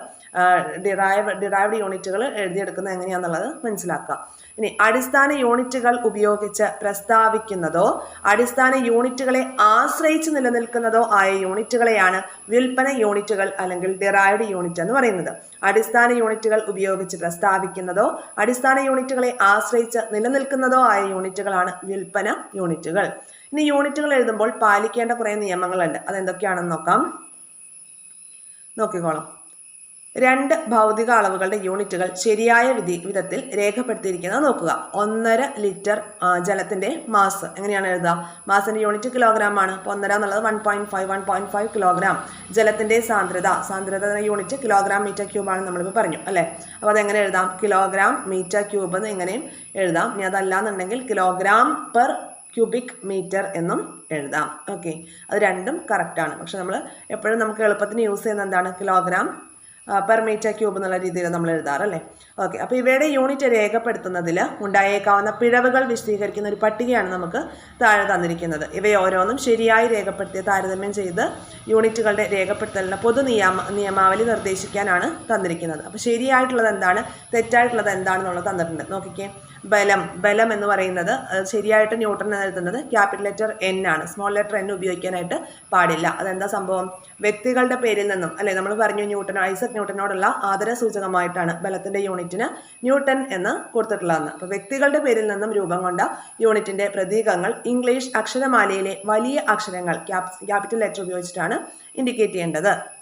ഡിറൈവ് ഡിറൈവ്ഡ് യൂണിറ്റുകൾ എഴുതിയെടുക്കുന്നത് എങ്ങനെയാണെന്നുള്ളത് മനസ്സിലാക്കാം. ഇനി അടിസ്ഥാന യൂണിറ്റുകൾ ഉപയോഗിച്ച് പ്രസ്താവിക്കുന്നതോ അടിസ്ഥാന യൂണിറ്റുകളെ ആശ്രയിച്ച് നിലനിൽക്കുന്നതോ ആയ യൂണിറ്റുകളെയാണ് വിൽപ്പന യൂണിറ്റുകൾ അല്ലെങ്കിൽ ഡിറൈവ്ഡ് യൂണിറ്റ് എന്ന് പറയുന്നത്. അടിസ്ഥാന യൂണിറ്റുകൾ ഉപയോഗിച്ച് പ്രസ്താവിക്കുന്നതോ അടിസ്ഥാന യൂണിറ്റുകളെ ആശ്രയിച്ച് നിലനിൽക്കുന്നതോ ആയ യൂണിറ്റുകളാണ് വിൽപ്പന യൂണിറ്റുകൾ ഇനി യൂണിറ്റുകൾ എഴുതുമ്പോൾ പാലിക്കേണ്ട കുറേ നിയമങ്ങളുണ്ട്. അതെന്തൊക്കെയാണെന്ന് നോക്കാം. നോക്കിക്കോളാം. രണ്ട് ഭൗതിക അളവുകളുടെ യൂണിറ്റുകൾ ശരിയായ വിധി വിധത്തിൽ രേഖപ്പെടുത്തിയിരിക്കുന്നത് നോക്കുക. ഒന്നര ലിറ്റർ ജലത്തിന്റെ മാസ്. എങ്ങനെയാണ് എഴുതുക? മാസിന്റെ യൂണിറ്റ് കിലോഗ്രാം ആണ്. അപ്പോൾ ഒന്നര എന്നുള്ളത് one point five one point five kilogram ജലത്തിന്റെ സാന്ദ്രത സാന്ദ്രത യൂണിറ്റ് കിലോഗ്രാം മീറ്റർ ക്യൂബ് ആണ് നമ്മളിപ്പോൾ പറഞ്ഞു അല്ലേ? അപ്പോൾ അതെങ്ങനെ എഴുതാം? കിലോഗ്രാം മീറ്റർ ക്യൂബ് എന്ന് എങ്ങനെയും എഴുതാം. ഇനി അതല്ലാന്നുണ്ടെങ്കിൽ കിലോഗ്രാം പെർ ക്യൂബിക് മീറ്റർ എന്നും എഴുതാം. ഓക്കെ അത് രണ്ടും കറക്റ്റാണ് പക്ഷെ നമ്മൾ എപ്പോഴും നമുക്ക് എളുപ്പത്തിന് യൂസ് ചെയ്യുന്ന എന്താണ്? കിലോഗ്രാം പെർ മീറ്റർ ക്യൂബ് എന്നുള്ള രീതിയിൽ നമ്മൾ എഴുതാറല്ലേ? ഓക്കെ അപ്പോൾ ഇവയുടെ യൂണിറ്റ് രേഖപ്പെടുത്തുന്നതിൽ ഉണ്ടായേക്കാവുന്ന പിഴവുകൾ വിശദീകരിക്കുന്ന ഒരു പട്ടികയാണ് നമുക്ക് താഴെ തന്നിരിക്കുന്നത്. ഇവയോരോന്നും ശരിയായി രേഖപ്പെടുത്തി താരതമ്യം ചെയ്ത് യൂണിറ്റുകളുടെ രേഖപ്പെടുത്തലിന് പൊതു നിയമ നിയമാവലി നിർദ്ദേശിക്കാനാണ് തന്നിരിക്കുന്നത്. അപ്പോൾ ശരിയായിട്ടുള്ളത് എന്താണ്? തെറ്റായിട്ടുള്ളത് എന്താണെന്നുള്ളത് തന്നിട്ടുണ്ട്. നോക്കിക്കേ. ബലം ബലം എന്ന് പറയുന്നത് ശരിയായിട്ട് ന്യൂട്ടൺ എഴുതുന്നത് ക്യാപിറ്റൽ ലെറ്റർ എൻ ആണ്. സ്മോൾ ലെറ്റർ എൻ ഉപയോഗിക്കാനായിട്ട് പാടില്ല. അതെന്താ സംഭവം? വ്യക്തികളുടെ പേരിൽ നിന്നും അല്ലെ നമ്മൾ പറഞ്ഞു ന്യൂട്ടൺ ഐസക് ന്യൂട്ടനോടുള്ള ആദര സൂചകമായിട്ടാണ് ബലത്തിന്റെ യൂണിറ്റിന് ന്യൂട്ടൺ എന്ന് കൊടുത്തിട്ടുള്ളതെന്ന്. അപ്പോൾ വ്യക്തികളുടെ പേരിൽ നിന്നും രൂപം കൊണ്ട യൂണിറ്റിന്റെ പ്രതീകങ്ങൾ ഇംഗ്ലീഷ് അക്ഷരമാലയിലെ വലിയ അക്ഷരങ്ങൾ ക്യാപിറ്റൽ ലെറ്റർ ഉപയോഗിച്ചിട്ടാണ് ഇൻഡിക്കേറ്റ് ചെയ്യേണ്ടത്.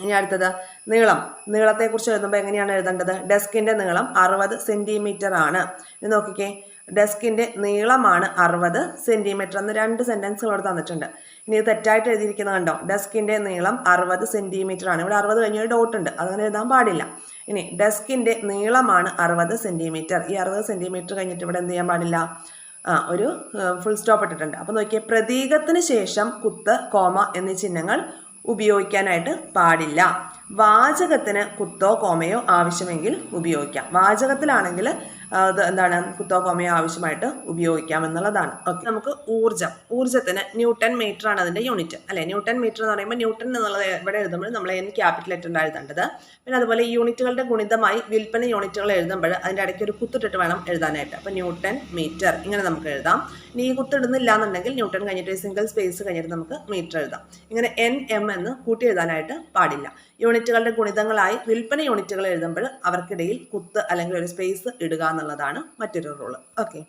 ഇനി അടുത്തത് നീളം. നീളത്തെക്കുറിച്ച് എഴുതുമ്പോൾ എങ്ങനെയാണ് എഴുതേണ്ടത്? ഡെസ്കിന്റെ നീളം അറുപത് സെന്റിമീറ്റർ ആണ്. ഇത് നോക്കിക്കേ. ഡെസ്കിന്റെ നീളമാണ് അറുപത് സെന്റിമീറ്റർ എന്ന് രണ്ട് സെന്റൻസുകളോട് തന്നിട്ടുണ്ട്. ഇനി ഇത് തെറ്റായിട്ട് എഴുതിയിരിക്കുന്നത് കണ്ടോ? ഡെസ്കിന്റെ നീളം അറുപത് സെന്റിമീറ്റർ ആണ്. ഇവിടെ അറുപത് കഴിഞ്ഞ ഒരു ഡോട്ട് ഉണ്ട്. അതങ്ങനെ എഴുതാൻ പാടില്ല. ഇനി ഡെസ്കിന്റെ നീളമാണ് അറുപത് സെന്റിമീറ്റർ ഈ അറുപത് സെന്റിമീറ്റർ കഴിഞ്ഞിട്ട് ഇവിടെ എന്ത് ചെയ്യാൻ പാടില്ല? ആ ഒരു ഫുൾ സ്റ്റോപ്പ് ഇട്ടിട്ടുണ്ട്. അപ്പോൾ നോക്കിയാൽ പ്രതീകത്തിന് ശേഷം കുത്ത് കോമ എന്നീ ചിഹ്നങ്ങൾ ഉപയോഗിക്കാനായിട്ട് പാടില്ല. വാചകത്തിന് കുത്തോ കോമയോ ആവശ്യമെങ്കിൽ ഉപയോഗിക്കാം. വാചകത്തിലാണെങ്കിൽ എന്താണ് കുത്തോ കോമയോ ആവശ്യമായിട്ട് ഉപയോഗിക്കാം എന്നുള്ളതാണ് ഓക്കെ നമുക്ക് ഊർജം. ഊർജത്തിന് ന്യൂട്ടൺ മീറ്റർ ആണ് അതിന്റെ യൂണിറ്റ് അല്ലെ? ന്യൂട്ടൺ മീറ്റർ എന്ന് പറയുമ്പോൾ ന്യൂട്ടൺ എന്നുള്ളത് ഇവിടെ എഴുതുമ്പോൾ നമ്മൾ എൻ ക്യാപിറ്റൽ ലെറ്ററിൽ എഴുതേണ്ടത് പിന്നെ അതുപോലെ യൂണിറ്റുകളുടെ ഗുണിതമായി വിൽപ്പന യൂണിറ്റുകൾ എഴുതുമ്പോൾ അതിന്റെ ഇടയ്ക്ക് ഒരു കുത്തിട്ടിട്ട് വേണം എഴുതാനായിട്ട്. അപ്പോൾ ന്യൂട്ടൺ മീറ്റർ ഇങ്ങനെ നമുക്ക് എഴുതാം. ഇനി ഈ കുത്തിടുന്നില്ല എന്നുണ്ടെങ്കിൽ ന്യൂട്ടൺ കഴിഞ്ഞിട്ട് സിംഗിൾ സ്പേസ് കഴിഞ്ഞിട്ട് നമുക്ക് മീറ്റർ എഴുതാം. ഇങ്ങനെ എൻ എം എന്ന് കൂട്ടി എഴുതാനായിട്ട് പാടില്ല. യൂണിറ്റുകളുടെ ഗുണിതങ്ങളായി വിൽപ്പന യൂണിറ്റുകൾ എഴുതുമ്പോൾ അവർക്കിടയിൽ കുത്ത് അല്ലെങ്കിൽ ഒരു സ്പേസ് ഇടുക എന്നുള്ളതാണ് മറ്റൊരു റൂൾ. ഓക്കെ.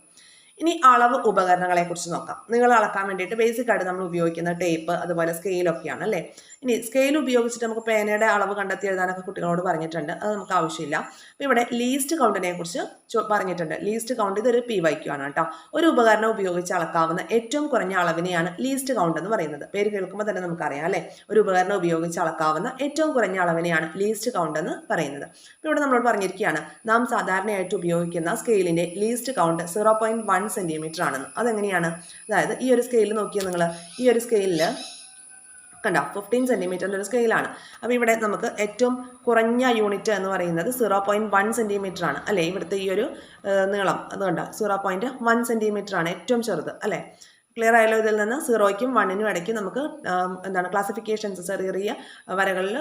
ഇനി അളവ് ഉപകരണങ്ങളെ കുറിച്ച് നോക്കാം. നിങ്ങൾ അളക്കാൻ വേണ്ടിയിട്ട് ബേസിക് ആയിട്ട് നമ്മൾ ഉപയോഗിക്കുന്ന ടേപ്പ് അതുപോലെ സ്കെയിലൊക്കെയാണ് അല്ലേ? ഇനി സ്കെയിൽ ഉപയോഗിച്ചിട്ട് നമുക്ക് പേനയുടെ അളവ് കണ്ടെത്തി എഴുതാനൊക്കെ കുട്ടികളോട് പറഞ്ഞിട്ടുണ്ട്. അത് നമുക്ക് ആവശ്യമില്ല. അപ്പോൾ ഇവിടെ ലീസ്റ്റ് കൗണ്ടിനെ കുറിച്ച് പറഞ്ഞിട്ടുണ്ട്. ലീസ്റ്റ് കൗണ്ട് ഇതൊരു പി വൈക്യു ആണ് കേട്ടോ. ഒരു ഉപകരണം ഉപയോഗിച്ച് അളക്കാവുന്ന ഏറ്റവും കുറഞ്ഞ അളവിനെയാണ് ലീസ്റ്റ് കൗണ്ട് എന്ന് പറയുന്നത്. പേര് കേൾക്കുമ്പോൾ തന്നെ നമുക്കറിയാം അല്ലേ? ഒരു ഉപകരണം ഉപയോഗിച്ച് അളക്കാവുന്ന ഏറ്റവും കുറഞ്ഞ അളവിനെയാണ് ലീസ്റ്റ് കൗണ്ട് എന്ന് പറയുന്നത്. അപ്പോൾ ഇവിടെ നമ്മളോട് പറഞ്ഞിരിക്കുകയാണ് നാം സാധാരണയായിട്ട് ഉപയോഗിക്കുന്ന സ്കെയിലിന്റെ least count zero point one centimetre ആണെന്ന്. അതെങ്ങനെയാണ്? അതായത് ഈ ഒരു സ്കെയിൽ നോക്കിയാൽ നിങ്ങൾ ഈ ഒരു സ്കെയിലിൽ കണ്ടോ ഫിഫ്റ്റീൻ സെന്റിമീറ്ററിന്റെ ഒരു സ്കെയിലാണ് അപ്പോൾ ഇവിടെ നമുക്ക് ഏറ്റവും കുറഞ്ഞ യൂണിറ്റ് എന്ന് പറയുന്നത് സീറോ പോയിന്റ് വൺ സെന്റിമീറ്റർ ആണ്. അല്ലേ? ഇവിടുത്തെ ഈ ഒരു നീളം. അത് കണ്ടോ? സീറോ പോയിന്റ് വൺ സെന്റിമീറ്റർ ആണ് ഏറ്റവും ചെറുത്. അല്ലേ? ക്ലിയർ ആയല്ലോ ഇതിൽ നിന്ന്. സീറോയ്ക്കും വണ്ണിനും ഇടയ്ക്ക് നമുക്ക് എന്താണ് ക്ലാസിഫിക്കേഷൻസ് ചെറിയ വരകളിൽ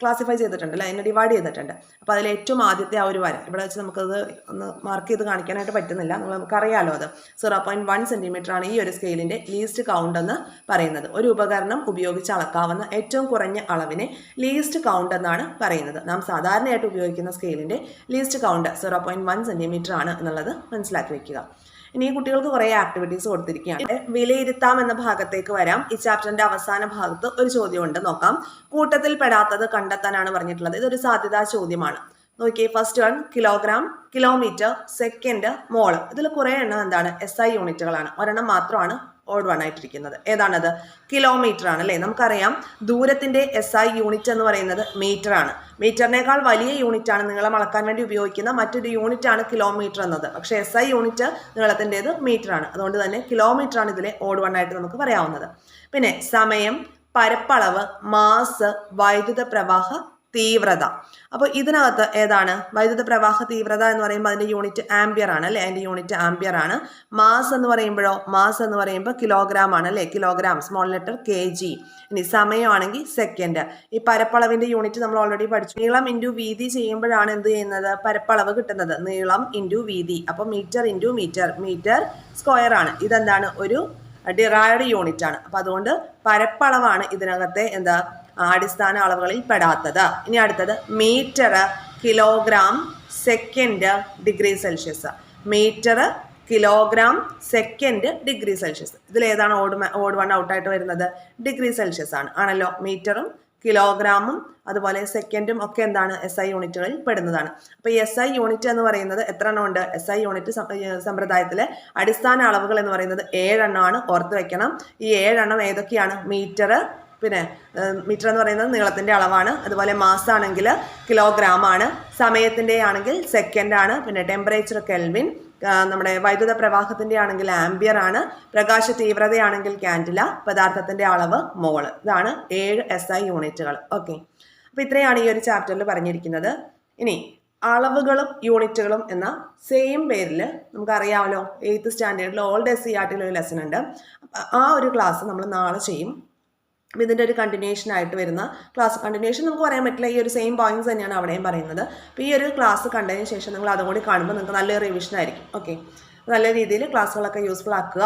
ക്ലാസിഫൈ ചെയ്തിട്ടുണ്ട് അല്ലേ? അതിനെ ഡിവൈഡ് ചെയ്തിട്ടുണ്ട്. അപ്പോൾ അതിൽ ഏറ്റവും ആദ്യത്തെ ആ ഒരു വര. ഇവിടെ വെച്ച് നമുക്കത് ഒന്ന് മാർക്ക് ചെയ്ത് കാണിക്കാനായിട്ട് പറ്റുന്നില്ല. നമ്മൾ നമുക്കറിയാലോ അത്. സീറോ പോയിന്റ് വൺ സെന്റിമീറ്റർ ആണ് ഈ ഒരു സ്കെയിലിന്റെ ലീസ്റ്റ് കൗണ്ട് എന്ന് പറയുന്നത്. ഒരു ഉപകരണം ഉപയോഗിച്ച് അളക്കാവുന്ന ഏറ്റവും കുറഞ്ഞ അളവിനെ ലീസ്റ്റ് കൗണ്ട് എന്നാണ് പറയുന്നത്. നാം സാധാരണയായിട്ട് ഉപയോഗിക്കുന്ന സ്കെയിലിന്റെ least count zero point one centimetre ആണ് എന്നുള്ളത് മനസ്സിലാക്കി വെക്കുക. ഇനി കുട്ടികൾക്ക് കുറേ ആക്ടിവിറ്റീസ് കൊടുത്തിരിക്കുകയാണ്. വിലയിരുത്താം എന്ന ഭാഗത്തേക്ക് വരാം. ഈ ചാപ്റ്ററിന്റെ അവസാന ഭാഗത്ത് ഒരു ചോദ്യമുണ്ട്. നോക്കാം. കൂട്ടത്തിൽ പെടാത്തത് കണ്ടെത്താനാണ് പറഞ്ഞിട്ടുള്ളത്. ഇതൊരു സാധ്യതാ ചോദ്യമാണ്. നോക്കിയേ first one kilogram kilometre second mole ഇതിൽ കുറേ എണ്ണം എന്താണ്? എസ് ഐ യൂണിറ്റുകളാണ് ഒരെണ്ണം മാത്രമാണ് ഓഡ് വൺ ആയിട്ടിരിക്കുന്നത്. ഏതാണത്? കിലോമീറ്റർ ആണ് അല്ലേ? നമുക്കറിയാം ദൂരത്തിന്റെ എസ് ഐ യൂണിറ്റ് എന്ന് പറയുന്നത് മീറ്റർ ആണ്. മീറ്ററിനേക്കാൾ വലിയ യൂണിറ്റ് ആണ് നീളം അളക്കാൻ വേണ്ടി ഉപയോഗിക്കുന്ന മറ്റൊരു യൂണിറ്റ് ആണ് കിലോമീറ്റർ എന്നത്. പക്ഷേ എസ് ഐ യൂണിറ്റ് നീളത്തിന്റെത് മീറ്റർ ആണ്. അതുകൊണ്ട് തന്നെ കിലോമീറ്റർ ആണ് ഇതിലെ ഓഡ് വൺ ആയിട്ട് നമുക്ക് പറയാവുന്നത്. പിന്നെ സമയം പരപ്പളവ് മാസ് വൈദ്യുത പ്രവാഹ തീവ്രത. അപ്പോൾ ഇതിനകത്ത് ഏതാണ്? വൈദ്യുത പ്രവാഹ തീവ്രത എന്ന് പറയുമ്പോൾ അതിന്റെ യൂണിറ്റ് ആംബിയർ ആണ് അല്ലേ? അതിന്റെ യൂണിറ്റ് ആംബിയർ ആണ്. മാസ് എന്ന് പറയുമ്പോഴോ? മാസ് എന്ന് പറയുമ്പോൾ കിലോഗ്രാം ആണ് അല്ലേ? Kilogram small letter K G ഇനി സമയമാണെങ്കിൽ സെക്കൻഡ് ഈ പരപ്പളവിന്റെ യൂണിറ്റ് നമ്മൾ ഓൾറെഡി പഠിച്ചു. നീളം ഇന്റു വീതി ചെയ്യുമ്പോഴാണ് എന്ത് ചെയ്യുന്നത്? പരപ്പളവ് കിട്ടുന്നത്. നീളം ഇന്റു വീതി. അപ്പോൾ metre into metre metre square ആണ്. ഇതെന്താണ്? ഒരു ഡിറൈവ്ഡ് യൂണിറ്റ് ആണ്. അപ്പോൾ അതുകൊണ്ട് പരപ്പളവാണ് ഇതിനകത്തെ എന്താ? അടിസ്ഥാന അളവുകളിൽ പെടാത്തത് ഇനി അടുത്തത് metre kilogram second degree Celsius. Metre kilogram second degree Celsius. ഇതിൽ ഏതാണ് ഓട് ഓഡ് വൺ ഔട്ടായിട്ട് വരുന്നത്. ഡിഗ്രി സെൽഷ്യസ് ആണ്. ആണല്ലോ? മീറ്ററും കിലോഗ്രാമും അതുപോലെ സെക്കൻഡും ഒക്കെ എന്താണ്? എസ് ഐ യൂണിറ്റുകളിൽ പെടുന്നതാണ്. അപ്പോൾ എസ് ഐ യൂണിറ്റ് എന്ന് പറയുന്നത് എത്ര എണ്ണം ഉണ്ട്? എസ് ഐ യൂണിറ്റ് സമ്പ്രദായത്തിലെ അടിസ്ഥാന അളവുകൾ എന്ന് പറയുന്നത് ഏഴെണ്ണമാണ്. ഓർത്ത് വെക്കണം. ഈ ഏഴെണ്ണം ഏതൊക്കെയാണ്? മീറ്റർ പിന്നെ മീറ്റർ എന്ന് പറയുന്നത് നീളത്തിന്റെ അളവാണ്. അതുപോലെ മാസാണെങ്കിൽ കിലോഗ്രാം ആണ് സമയത്തിന്റെ ആണെങ്കിൽ സെക്കൻഡ് ആണ്. പിന്നെ ടെമ്പറേച്ചർ കെൽവിൻ നമ്മുടെ വൈദ്യുത പ്രവാഹത്തിന്റെ ആണെങ്കിൽ ആംബിയർ ആണ്. പ്രകാശ തീവ്രതയാണെങ്കിൽ കാൻഡില പദാർത്ഥത്തിന്റെ അളവ് മോൾ ഇതാണ് ഏഴ് എസ് ഐ യൂണിറ്റുകൾ. ഓക്കെ അപ്പോൾ ഇത്രയാണ് ഈ ഒരു ചാപ്റ്ററിൽ പറഞ്ഞിരിക്കുന്നത്. ഇനി അളവുകളും യൂണിറ്റുകളും എന്ന സെയിം പേരിൽ നമുക്കറിയാമല്ലോ. എയ്ത്ത് സ്റ്റാൻഡേർഡിൽ ഓൾഡ് എസ് സി ആർട്ടിൽ ഒരു ലെസൺ ഉണ്ട്. ആ ഒരു ക്ലാസ് നമ്മൾ നാളെ ചെയ്യും. ഇതിന്റെ ഒരു കണ്ടിന്യൂഷൻ ആയിട്ട് വരുന്ന ക്ലാസ് കണ്ടിന്യൂഷൻ നമുക്ക് പറയാൻ പറ്റില്ല. ഈ ഒരു സെയിം പോയിന്റ്സ് തന്നെയാണ് അവിടെയും പറയുന്നത്. അപ്പോൾ ഈ ഒരു ക്ലാസ് കണ്ടതിന് ശേഷം നിങ്ങൾ അതും കൂടി കാണുമ്പോൾ നിങ്ങൾക്ക് നല്ലൊരു റിവിഷൻ ആയിരിക്കും. ഓക്കെ നല്ല രീതിയിൽ ക്ലാസ്സുകളൊക്കെ യൂസ്ഫുൾ ആക്കുക.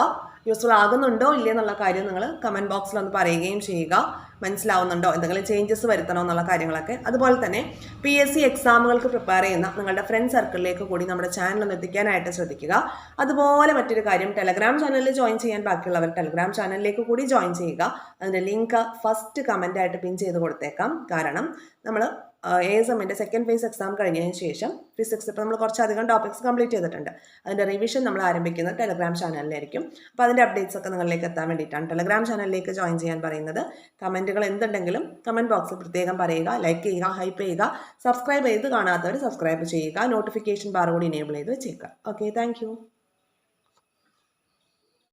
യൂസ്ഫുൾ ആകുന്നുണ്ടോ ഇല്ലേ എന്നുള്ള കാര്യം നിങ്ങൾ കമന്റ് ബോക്സിൽ ഒന്ന് പറയുകയും ചെയ്യുക. മനസ്സിലാവുന്നുണ്ടോ? എന്തെങ്കിലും ചേഞ്ചസ് വരുത്തണോ എന്നുള്ള കാര്യങ്ങളൊക്കെ. അതുപോലെ തന്നെ പി എസ് സി എക്സാമുകൾക്ക് പ്രിപ്പയർ ചെയ്യുന്ന നിങ്ങളുടെ ഫ്രണ്ട് സർക്കിളിലേക്ക് കൂടി നമ്മുടെ ചാനൽ ഒന്ന് എത്തിക്കാനായിട്ട് ശ്രദ്ധിക്കുക. അതുപോലെ മറ്റൊരു കാര്യം ടെലഗ്രാം ചാനലിൽ ജോയിൻ ചെയ്യാൻ ബാക്കിയുള്ളവർ ടെലഗ്രാം ചാനലിലേക്ക് കൂടി ജോയിൻ ചെയ്യുക. അതിന്റെ ലിങ്ക് ഫസ്റ്റ് കമന്റായിട്ട് പിൻ ചെയ്ത് കൊടുത്തേക്കാം. കാരണം നമ്മൾ എ എസ് എമ്മിന്റെ സെക്കൻഡ് ഫേസ് എക്സാം കഴിഞ്ഞതിന് ശേഷം ഫിസിക്സ് ഇപ്പോൾ നമ്മൾ കുറച്ചധികം ടോപ്പിക്സ് കംപ്ലീറ്റ് ചെയ്തിട്ടുണ്ട്. അതിന്റെ റിവിഷൻ നമ്മൾ ആരംഭിക്കുന്നത് ടെലഗ്രാം ചാനലിലായിരിക്കും അപ്പോൾ അതിന്റെ അപ്ഡേറ്റ്സ് ഒക്കെ നിങ്ങളിലേക്ക് എത്താൻ വേണ്ടിയിട്ടാണ് ടെലഗ്രാം ചാനലിലേക്ക് ജോയിൻ ചെയ്യാൻ പറയുന്നത്. കമന്റുകൾ എന്തുണ്ടെങ്കിലും കമന്റ് ബോക്സിൽ പ്രത്യേകം പറയുക ലൈക്ക് ചെയ്യുക ഹൈപ്പ് ചെയ്യുക സബ്സ്ക്രൈബ് ചെയ്ത് കാണാത്തവർ സബ്സ്ക്രൈബ് ചെയ്യുക നോട്ടിഫിക്കേഷൻ ബാർ കൂടി എനേബിൾ ചെയ്ത് വെച്ചേക്കുക. Okay thank